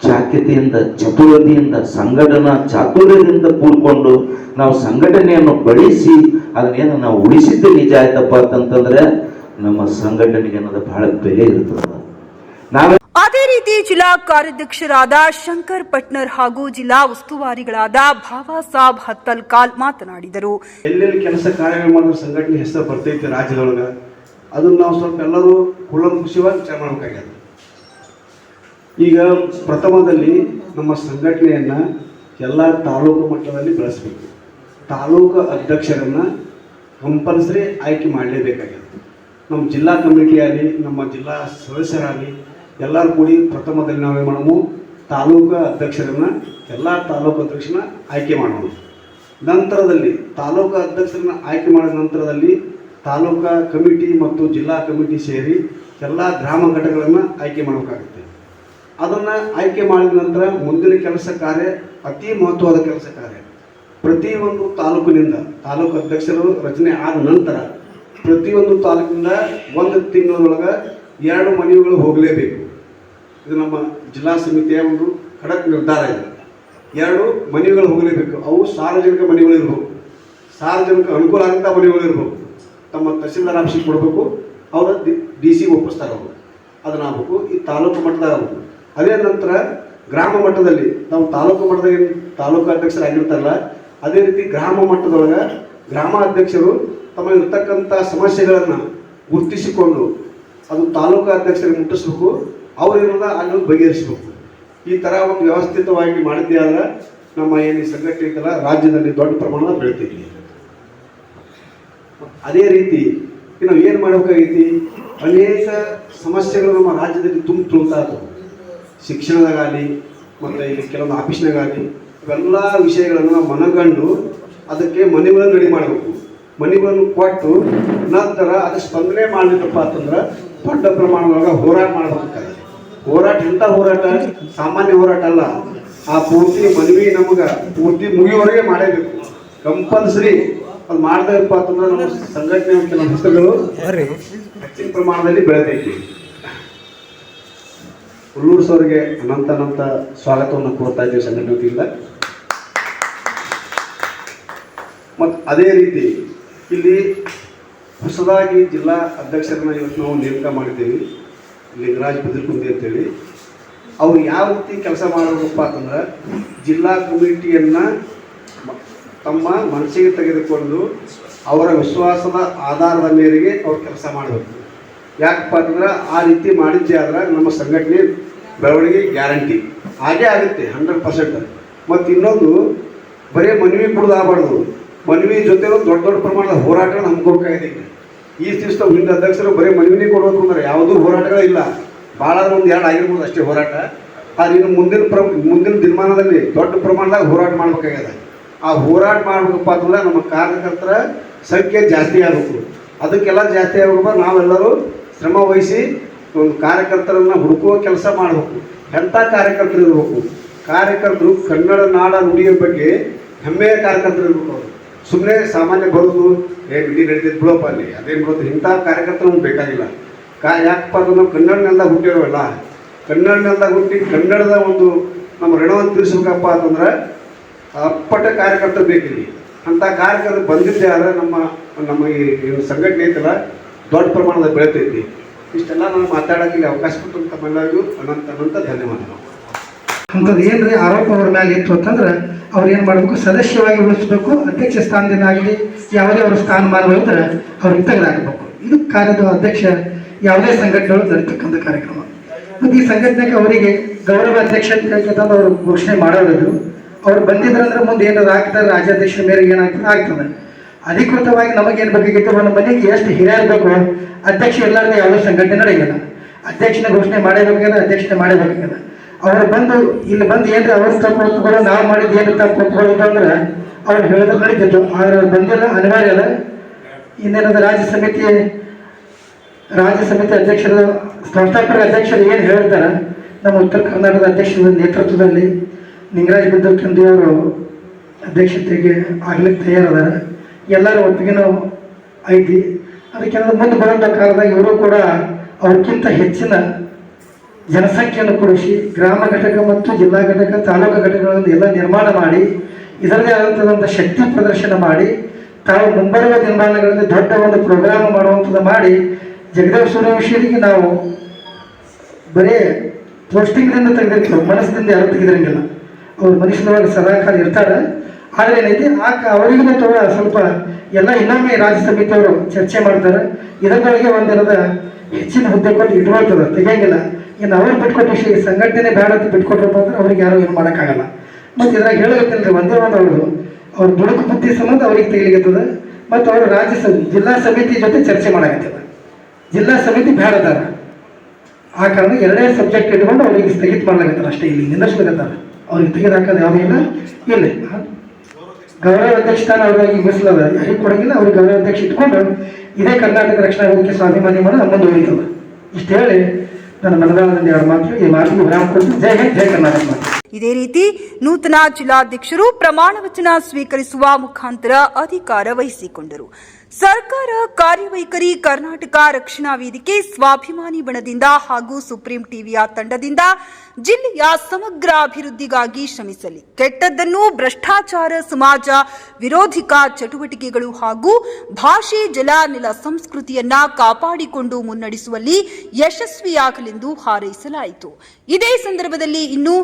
ಚಾಕ್ಯತೆಯಿಂದ, ಚತುರತೆಯಿಂದ, ಸಂಘಟನಾ ಚಾತುರ್ಯದಿಂದ ಕೂಡ್ಕೊಂಡು ನಾವು ಸಂಘಟನೆಯನ್ನು ಬಳಸಿ, ಅದನ್ನೇನು ನಾವು ಉಳಿಸಿದ್ದು ನಿಜ ಆಯ್ತಪ್ಪ ಅಂತಂತಂದ್ರೆ, ನಮ್ಮ ಸಂಘಟನೆಗೆ ಅನ್ನೋದು ಬಹಳ ಬೆಲೆ ಇರ್ತದೆ ನಾವೇ ಅದೇ ರೀತಿ ಜಿಲ್ಲಾ ಕಾರ್ಯಾಧ್ಯಕ್ಷರಾದ ಶಂಕರ್ ಪಟ್ನರ್ ಹಾಗೂ ಜಿಲ್ಲಾ ಉಸ್ತುವಾರಿಗಳಾದ ಭಾವಾ ಸಾಬ್ ಹತ್ತಲ್ಕಾಲ್ ಮಾತನಾಡಿದರು. ಎಲ್ಲೆಲ್ಲಿ ಕೆಲಸ ಕಾರ್ಯಗಳು ಮಾಡಿದ್ರೆ ಸಂಘಟನೆ ಹೆಸರು ಬರ್ತೈತೆ ರಾಜ್ಯದೊಳಗೆ, ಅದನ್ನ ನಾವು ಸ್ವಲ್ಪ ಎಲ್ಲರೂ ಕುಲಂಕುಷವಾಗಿ ವಿಚಾರ ಮಾಡಬೇಕಾಗ್ಯದ. ಈಗ ಪ್ರಥಮದಲ್ಲಿ ನಮ್ಮ ಸಂಘಟನೆಯನ್ನ ಎಲ್ಲ ತಾಲೂಕು ಮಟ್ಟದಲ್ಲಿ ಬೆಳೆಸಬೇಕು. ತಾಲೂಕು ಅಧ್ಯಕ್ಷರನ್ನ ಕಂಪಲ್ಸರಿ ಆಯ್ಕೆ ಮಾಡಲೇಬೇಕಾಗ್ಯದ. ನಮ್ಮ ಜಿಲ್ಲಾ ಕಮಿಟಿ ಆಗಲಿ ನಮ್ಮ ಜಿಲ್ಲಾ ಸದಸ್ಯರಾಗಲಿ ಎಲ್ಲರೂ ಕೂಡಿ ಪ್ರಥಮದಲ್ಲಿ ನಾವೇನು ಮಾಡವು ತಾಲೂಕು ಅಧ್ಯಕ್ಷರನ್ನು, ಎಲ್ಲ ತಾಲೂಕು ಅಧ್ಯಕ್ಷರನ್ನ ಆಯ್ಕೆ ಮಾಡೋಣ ನಂತರದಲ್ಲಿ ತಾಲೂಕು ಅಧ್ಯಕ್ಷರನ್ನ ಆಯ್ಕೆ ಮಾಡಿದ ನಂತರದಲ್ಲಿ ತಾಲೂಕು ಕಮಿಟಿ ಮತ್ತು ಜಿಲ್ಲಾ ಕಮಿಟಿ ಸೇರಿ ಎಲ್ಲ ಗ್ರಾಮ ಘಟಕಗಳನ್ನು ಆಯ್ಕೆ ಮಾಡಬೇಕಾಗುತ್ತೆ. ಅದನ್ನು ಆಯ್ಕೆ ಮಾಡಿದ ನಂತರ ಮುಂದಿನ ಕೆಲಸ ಕಾರ್ಯ, ಅತಿ ಮಹತ್ವದ ಕೆಲಸ ಕಾರ್ಯ. ಪ್ರತಿಯೊಂದು ತಾಲೂಕಿನಿಂದ, ತಾಲೂಕು ಅಧ್ಯಕ್ಷರು ರಚನೆ ಆದ ನಂತರ ಪ್ರತಿಯೊಂದು ತಾಲೂಕಿನಿಂದ ಒಂದು ತಿಂಗಳೊಳಗೆ ಎರಡು ಮನೆಗಳು ಹೋಗಲೇಬೇಕು. ಇದು ನಮ್ಮ ಜಿಲ್ಲಾ ಸಮಿತಿಯ ಒಂದು ಖಡಕ್ ನಿರ್ಧಾರ ಇದೆ. ಎರಡು, ಮನೆಗಳು ಹೋಗಲೇಬೇಕು. ಅವು ಸಾರ್ವಜನಿಕ ಮನೆಗಳು ಇರಬೇಕು. ಸಾರ್ವಜನಿಕ ಅನುಕೂಲ ಆಗಂತ ಮನೆಗಳು ಇರಬೇಕು. ತಮ್ಮ ತಹಸೀಲ್ದಾರ್ ಆಫೀಸಿಗೆ ಕೊಡಬೇಕು. ಅವರ ಡಿ ಸಿ ಒಪ್ಪಿಸ್ತಾರೆ ಅವರು ಅದನ್ನ ಆಗ್ಬೇಕು. ಈ ತಾಲೂಕು ಮಟ್ಟದಾಗ ಆಗ್ಬೇಕು. ಅದೇ ನಂತರ ಗ್ರಾಮ ಮಟ್ಟದಲ್ಲಿ, ನಾವು ತಾಲೂಕು ಮಟ್ಟದಾಗ ತಾಲೂಕು ಅಧ್ಯಕ್ಷರಾಗಿರ್ತಾರಲ್ಲ ಅದೇ ರೀತಿ ಗ್ರಾಮ ಮಟ್ಟದೊಳಗೆ ಗ್ರಾಮ ಅಧ್ಯಕ್ಷರು ತಮಗಿರ್ತಕ್ಕಂಥ ಸಮಸ್ಯೆಗಳನ್ನು ಗುರುತಿಸಿಕೊಂಡು, ಅದು ತಾಲೂಕು ಅಧ್ಯಕ್ಷರಿಗೆ ಮುಟ್ಟಿಸ್ಬೇಕು. ಅವ್ರೇನದ ಅಲ್ಲಿ ಬಗೆಹರಿಸ್ಬೇಕು. ಈ ಥರ ಒಂದು ವ್ಯವಸ್ಥಿತವಾಗಿ ಮಾಡಿದ್ದೆ ಆದ್ರೆ ನಮ್ಮ ಏನು ಸಂಘಟನೆ ಐತಲ್ಲ, ರಾಜ್ಯದಲ್ಲಿ ದೊಡ್ಡ ಪ್ರಮಾಣದ ಬೆಳಿತೀವಿ ಅದೇ ರೀತಿ ನಾವು ಏನು ಮಾಡಬೇಕಾಗೈತಿ? ಅನೇಕ ಸಮಸ್ಯೆಗಳು ನಮ್ಮ ರಾಜ್ಯದಲ್ಲಿ ತುಂಬ ತುಳ್ತಾ ಇದ್ದವು ಶಿಕ್ಷಣದಾಗಲಿ ಮತ್ತು ಇಲ್ಲಿ ಕೆಲವೊಂದು ಆಫೀಸ್ನಾಗಲಿ ಇವೆಲ್ಲ ವಿಷಯಗಳನ್ನು ಮನಗಂಡು ಅದಕ್ಕೆ ಮನೆಗಳನ್ನು ರೆಡಿ ಮಾಡಬೇಕು. ಮನೆಗಳನ್ನು ಕೊಟ್ಟು ನಂತರ ಅದು ಸ್ಪಂದನೆ ಮಾಡಲಿಕ್ಕಪ್ಪ ಅಂತಂದ್ರೆ ದೊಡ್ಡ ಪ್ರಮಾಣದೊಳಗೆ ಹೋರಾಟ ಮಾಡ್ಬೇಕಾಗ್ತದೆ ಹೋರಾಟ ಎಂಥ ಹೋರಾಟ ಸಾಮಾನ್ಯ ಹೋರಾಟ ಅಲ್ಲ. ಆ ಪೂರ್ತಿ ಮನವಿ ನಮಗೆ ಪೂರ್ತಿ ಮುಗಿಯುವವರೆಗೆ ಮಾಡೇಬೇಕು. ಕಂಪಲ್ಸರಿ ಅದು ಮಾಡದಪ್ಪ ಅಂತಂದ್ರೆ ನಮ್ಮ ಸಂಘಟನೆ ಕೆಲವು ಹೆಸರುಗಳು ಹೆಚ್ಚಿನ ಪ್ರಮಾಣದಲ್ಲಿ ಬೆಳೆದೈತಿ. ಹುಲ್ಲೂರು ಸರ್ಗೆ ಅನಂತ ಅನಂತ ಸ್ವಾಗತವನ್ನು ಕೋರ್ತಾ ಇದ್ದೀವಿ ಸಂಘಟನೆ ವತಿಯಿಂದ. ಮತ್ತು ಅದೇ ರೀತಿ ಇಲ್ಲಿ ಹೊಸದಾಗಿ ಜಿಲ್ಲಾ ಅಧ್ಯಕ್ಷರನ್ನ ಇವತ್ತು ನಾವು ನೇಮಕ ಮಾಡಿದ್ದೀವಿ. ಲಿಂಗರಾಜ್ ಅಂತ ಅಂತೇಳಿ, ಅವ್ರು ಯಾವ ರೀತಿ ಕೆಲಸ ಮಾಡಬೇಕಪ್ಪ ಅಂತಂದ್ರೆ ಜಿಲ್ಲಾ ಕಮಿಟಿಯನ್ನು ತಮ್ಮ ಮನಸ್ಸಿಗೆ ತೆಗೆದುಕೊಂಡು ಅವರ ವಿಶ್ವಾಸದ ಆಧಾರದ ಮೇರೆಗೆ ಅವ್ರು ಕೆಲಸ ಮಾಡಬೇಕು. ಯಾಕಪ್ಪ ಅಂತಂದ್ರೆ ಆ ರೀತಿ ಮಾಡಿದ್ದೇ ಆದ್ರೆ ನಮ್ಮ ಸಂಘಟನೆ ಬೆಳವಣಿಗೆ ಗ್ಯಾರಂಟಿ. ಹಾಗೇ ಆಗುತ್ತೆ, ಹಂಡ್ರೆಡ್ ಪರ್ಸೆಂಟ್. ಮತ್ತು ಇನ್ನೊಂದು, ಬರೀ ಮನವಿ ಕೊಡೋದಾಗಬಾರ್ದು ಮನವಿ ಜೊತೆ ದೊಡ್ಡ ದೊಡ್ಡ ಪ್ರಮಾಣದ ಹೋರಾಟ ನಮ್ಗೆ ಹೋಗ್ತಾ ಈಗ ಈ ದಿವಸ ಹಿಂದೆ ಅಧ್ಯಕ್ಷರು ಬರೀ ಮನವಿನೇ ಕೊಡಬೇಕು ಅಂದ್ರೆ ಯಾವುದೂ ಹೋರಾಟಗಳಿಲ್ಲ ಭಾಳ ಒಂದು ಎರಡು ಆಗಿರ್ಬೋದು ಅಷ್ಟೇ ಹೋರಾಟ. ಆದ್ರೆ ಇನ್ನು ಮುಂದಿನ ಪ್ರ ಮುಂದಿನ ದಿನಮಾನದಲ್ಲಿ ದೊಡ್ಡ ಪ್ರಮಾಣದಾಗ ಹೋರಾಟ ಮಾಡ್ಬೇಕಾಗ್ಯದ. ಆ ಹೋರಾಟ ಮಾಡ್ಬೇಕಪ್ಪ ಅಂತಂದ್ರೆ ನಮ್ಮ ಕಾರ್ಯಕರ್ತರ ಸಂಖ್ಯೆ ಜಾಸ್ತಿ ಆಗಬೇಕು. ಅದಕ್ಕೆಲ್ಲ ಜಾಸ್ತಿ ಆಗಬೇಕು ನಾವೆಲ್ಲರೂ ಶ್ರಮ ವಹಿಸಿ ಒಂದು ಕಾರ್ಯಕರ್ತರನ್ನ ಹುಡುಕುವ ಕೆಲಸ ಮಾಡಬೇಕು. ಎಂಥ ಕಾರ್ಯಕರ್ತರು ಇರಬೇಕು? ಕಾರ್ಯಕರ್ತರು ಕನ್ನಡ ನಾಡ ನುಡಿಯ ಬಗ್ಗೆ ಹೆಮ್ಮೆಯ ಕಾರ್ಯಕರ್ತರು ಇರಬೇಕು ಅವರು. ಸುಮ್ಮನೆ ಸಾಮಾನ್ಯ ಬರೋದು, ಏ ಬಿಡಿ ನಡೀತಿದ್ದು ಬಿಡೋಪ್ಪ ಅಲ್ಲಿ, ಅದೇನು ಬರೋದು, ಇಂಥ ಕಾರ್ಯಕರ್ತರು ನಮ್ಗೆ ಬೇಕಾಗಿಲ್ಲ. ಕಾ, ಯಾಕಪ್ಪ ಅಂದ್ರೆ ನಾವು ಕನ್ನಡನೆಲ್ಲ ಹುಟ್ಟಿರೋವಲ್ಲ ಕನ್ನಡನೆಲ್ಲ ಹುಟ್ಟಿ ಕನ್ನಡದ ಒಂದು ನಮ್ಮ ಋಣವನ್ನು ತೀರಿಸ್ಬೇಕಪ್ಪ ಅಂತಂದ್ರೆ, ಅಪ್ಪಟ ಕಾರ್ಯಕರ್ತರು ಬೇಕಿಲ್ಲಿ ಅಂಥ ಕಾರ್ಯಕರ್ತರು ಬಂದಿದ್ದೆ ಆದರೆ ನಮ್ಮ ನಮ್ಮ ಈ ಸಂಘಟನೆ ಐತಲ್ಲ, ದೊಡ್ಡ ಪ್ರಮಾಣದಲ್ಲಿ ಬೆಳಿತೈತಿ. ಇಷ್ಟೆಲ್ಲ ನಾನು ಮಾತಾಡೋಕ್ಕೆ ಅವಕಾಶ ಕೊಟ್ಟಂತ ತಮ್ಮೆಲ್ಲರಿಗೂ ಅನಂತ ಅನಂತ ಧನ್ಯವಾದಗಳು. ಅಂಥದ್ದು ರೀ ಆರೋಪ ಅವ್ರ ಮೇಲೆ ಇತ್ತು ಅಂತಂದ್ರೆ ಅವ್ರು ಏನು ಮಾಡಬೇಕು? ಸದಸ್ಯವಾಗಿ ಉಳಿಸ್ಬೇಕು, ಅಧ್ಯಕ್ಷ ಸ್ಥಾನದಿಂದ ಆಗಲಿ, ಯಾವುದೇ ಅವ್ರ ಸ್ಥಾನಮಾನ ಇದ್ರೆ ಅವ್ರಿಗೆ ತೆಗೆದಾಕಬೇಕು ಇದು ಕಾರ್ಯದ ಅಧ್ಯಕ್ಷ ಯಾವುದೇ ಸಂಘಟನೆಗಳು ನಡೀತಕ್ಕಂಥ ಕಾರ್ಯಕ್ರಮ. ಮತ್ತು ಈ ಸಂಘಟನೆಗೆ ಅವರಿಗೆ ಗೌರವ ಅಧ್ಯಕ್ಷ ಅಂತ ಹೇಳ್ತಂದ್ರೆ ಅವರು ಘೋಷಣೆ ಮಾಡೋದು ಅವ್ರು ಬಂದಿದ್ರಂದ್ರೆ ಮುಂದೆ ಏನಾದ್ರು ಆಗ್ತದೆ, ರಾಜ್ಯಾಧ್ಯಕ್ಷರ ಮೇರೆಗೆ ಏನಾಗ್ತದೆ, ಆಗ್ತದೆ. ಅಧಿಕೃತವಾಗಿ ನಮಗೇನು ಬೇಕಾಗಿತ್ತು, ನಮ್ಮ ಮನೆಗೆ ಎಷ್ಟು ಹಿರಿಯ ಬೇಕು ಅಧ್ಯಕ್ಷ ಎಲ್ಲರದೇ ಯಾವುದೇ ಸಂಘಟನೆ ನಡೆಯಲ್ಲ. ಅಧ್ಯಕ್ಷನ ಘೋಷಣೆ ಮಾಡೇಬೇಕಾಗಿದೆ ಅಧ್ಯಕ್ಷತೆ ಮಾಡೇಬೇಕಾಗಿದೆ ಅವ್ರು ಬಂದು ಇಲ್ಲಿ ಬಂದು ಏನ್ರಿ ಅವ್ರ ತಪ್ಪು ನಾವು ಮಾಡಿದ್ದು ಏನು ತಪ್ಪು ಒಪ್ಕೊಳ್ಳೋದು ಅಂದ್ರೆ ಅವ್ರು ಹೇಳಿದ್ರೆ ನಡೀತಿತ್ತು ಆದ್ರೆ ಅವ್ರು ಬಂದಿಲ್ಲ, ಅನಿವಾರ್ಯ ಅಲ್ಲ. ಇನ್ನೇನದು ರಾಜ್ಯ ಸಮಿತಿ ರಾಜ್ಯ ಸಮಿತಿ ಅಧ್ಯಕ್ಷರ, ಸಂಸ್ಥಾಪಕ ಅಧ್ಯಕ್ಷರು ಏನು ಹೇಳ್ತಾರೆ? ನಮ್ಮ ಉತ್ತರ ಕರ್ನಾಟಕದ ಅಧ್ಯಕ್ಷರ ನೇತೃತ್ವದಲ್ಲಿ ನಿಂಗರಾಜ್ ಬಿದ್ದಲ್ಕಂದಿ ಅವರು ಅಧ್ಯಕ್ಷತೆಗೆ ಆಗ್ಲಿಕ್ಕೆ ತಯಾರದಾರ. ಎಲ್ಲರ ಒಪ್ಪಿಗೆನೂ ಐತಿ. ಅದಕ್ಕೆ ಮುಂದೆ ಬರುವಂಥ ಕಾಲದಾಗ ಇವರು ಕೂಡ ಅವ್ರಿಗಿಂತ ಹೆಚ್ಚಿನ ಜನಸಂಖ್ಯೆಯನ್ನು ಕೂಡಿಸಿ ಗ್ರಾಮ ಘಟಕ ಮತ್ತು ಜಿಲ್ಲಾ ಘಟಕ, ತಾಲೂಕು ಘಟಕಗಳನ್ನು ಎಲ್ಲ ನಿರ್ಮಾಣ ಮಾಡಿ ಇದರದೇ ಆದಂತಹ ಶಕ್ತಿ ಪ್ರದರ್ಶನ ಮಾಡಿ, ತಾವು ಮುಂಬರುವ ದಿನಮಾನಗಳಲ್ಲಿ ದೊಡ್ಡ ಒಂದು ಪ್ರೋಗ್ರಾಮ್ ಮಾಡುವಂಥದ್ದು ಮಾಡಿ, ಜಗದೇವ್ ಸೂರ್ಯವಂಶಿಯರಿಗೆ ನಾವು ಬರೀ ಪೋಸ್ಟಿಂಗ್ದಿಂದ ತೆಗೆದಿರ್ತೀವಿ, ಮನಸ್ಸಿನಿಂದ ಯಾರು ತೆಗೆದಿರಂಗಿಲ್ಲ. ಅವ್ರು ಮನುಷ್ಯನೊಳಗೆ ಸದಾಕಾಲ ಇರ್ತಾರೆ ಆದರೆ ಏನೈತಿ, ಆ ಅವರಿಗೂ ತೋಳ ಸ್ವಲ್ಪ ಎಲ್ಲ ಇನ್ನೊಮ್ಮೆ ರಾಜ್ಯ ಚರ್ಚೆ ಮಾಡ್ತಾರೆ. ಇದರೊಳಗೆ ಒಂದಿನದ ಹೆಚ್ಚಿನ ಹುದ್ದೆ ಕೊಟ್ಟು ಇಟ್ಕೊಳ್ತದೆ, ತೆಗಿಯಂಗಿಲ್ಲ. ಇನ್ನು ಅವ್ರಿಗೆ ಬಿಟ್ಕೊಟ್ಟು ವಿಷಯ ಸಂಘಟನೆ ಬೇಡ ಅಂತ ಬಿಟ್ಕೊಟ್ರಪ್ಪ ಅಂದ್ರೆ ಅವ್ರಿಗೆ ಯಾರು ಏನು ಮಾಡೋಕ್ಕಾಗಲ್ಲ. ಮತ್ತು ಇದ್ರಾಗ ಹೇಳಬೇಕಂದ್ರೆ ಒಂದೇ ಒಂದು ಅವರು ಅವ್ರ ದುಡುಕು ಬುದ್ಧಿ ಸಂಬಂಧ ಅವ್ರಿಗೆ ತೆಗಿಲಿಕ್ಕದ ಮತ್ತು ಅವರು ರಾಜ್ಯ ಸಮಿತಿ ಜಿಲ್ಲಾ ಸಮಿತಿ ಜೊತೆ ಚರ್ಚೆ ಮಾಡಕತ್ತದ. ಜಿಲ್ಲಾ ಸಮಿತಿ ಬೇಡದಾರ ಆ ಕಾರಣ ಎರಡೇ ಸಬ್ಜೆಕ್ಟ್ ಇಟ್ಕೊಂಡು ಅವ್ರಿಗೆ ಸ್ಥಗಿತ ಮಾಡ್ಲಾಗತ್ತಾರ ಅಷ್ಟೇ. ಇಲ್ಲಿ ನಿಂದಿರ್ಸ್ಲಾಗತ್ತಾರ ಅವ್ರಿಗೆ ತೆಗೆದು ಹಾಕೋದು ಇಲ್ಲ? ಇಲ್ಲ. ಗೌರವ ಅಧ್ಯಕ್ಷ ತಾನು ಅವ್ರಿಗೆ ಮೀಸಲದ ಯಾರಿಗೆ ಕೊಡಂಗಿಲ್ಲ. ಅವ್ರಿಗೆ ಗೌರವ ಅಧ್ಯಕ್ಷ ಇಟ್ಕೊಂಡು ಇದೇ ಕರ್ನಾಟಕ ರಕ್ಷಣಾ ಸ್ವಾಭಿಮಾನಿ ಮಾಡೋ ಮುಂದುವರಿತದೆ ಇಷ್ಟು ಹೇಳಿ ಎರಡು ಮಾತು ಈ ಇದೇ ರೀತಿ ನೂತನ ಜಿಲ್ಲಾಧ್ಯಕ್ಷರು ಪ್ರಮಾಣ ವಚನ ಸ್ವೀಕರಿಸುವ ಮುಖಾಂತರ ಅಧಿಕಾರ ವಹಿಸಿಕೊಂಡರು. ಸರ್ಕಾರ ಕಾರ್ಯವೈಖರಿ ಕರ್ನಾಟಕ ರಕ್ಷಣಾ ವೇದಿಕೆ ಸ್ವಾಭಿಮಾನಿ ಬಣದಿಂದ ಹಾಗೂ ಸುಪ್ರೀಂ ಟಿವಿಯ ತಂಡದಿಂದ ಜಿಲ್ಲೆಯ ಸಮಗ್ರ ಅಭಿವೃದ್ಧಿಗಾಗಿ ಶ್ರಮಿಸಲಿ. ಕೆಟ್ಟದ್ದನ್ನು ಭ್ರಷ್ಟಾಚಾರ, ಸಮಾಜ ವಿರೋಧಿಕ ಚಟುವಟಿಕೆಗಳು ಹಾಗೂ ಭಾಷೆ, ಜಲ, ನೆಲ, ಸಂಸ್ಕೃತಿಯನ್ನ ಕಾಪಾಡಿಕೊಂಡು ಮುನ್ನಡೆಸುವಲ್ಲಿ ಯಶಸ್ವಿಯಾಗಲೆಂದು ಹಾರೈಸಲಾಯಿತು. ಇದೇ ಸಂದರ್ಭದಲ್ಲಿ ಇನ್ನು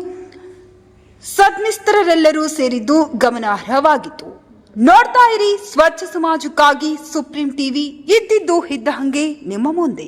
ಸದ್ಮಿಸ್ತರರೆಲ್ಲರೂ ಸೇರಿದ್ದು ಗಮನಾರ್ಹವಾಗಿತ್ತು. ನೋಡ್ತಾ ಇರಿ ಸ್ವಚ್ಛ ಸಮಾಜಕ್ಕಾಗಿ ಸುಪ್ರೀಂ ಟಿವಿ ಇದ್ದಿದ್ದು ಇದ್ದ ಹಂಗೆ ನಿಮ್ಮ ಮುಂದೆ.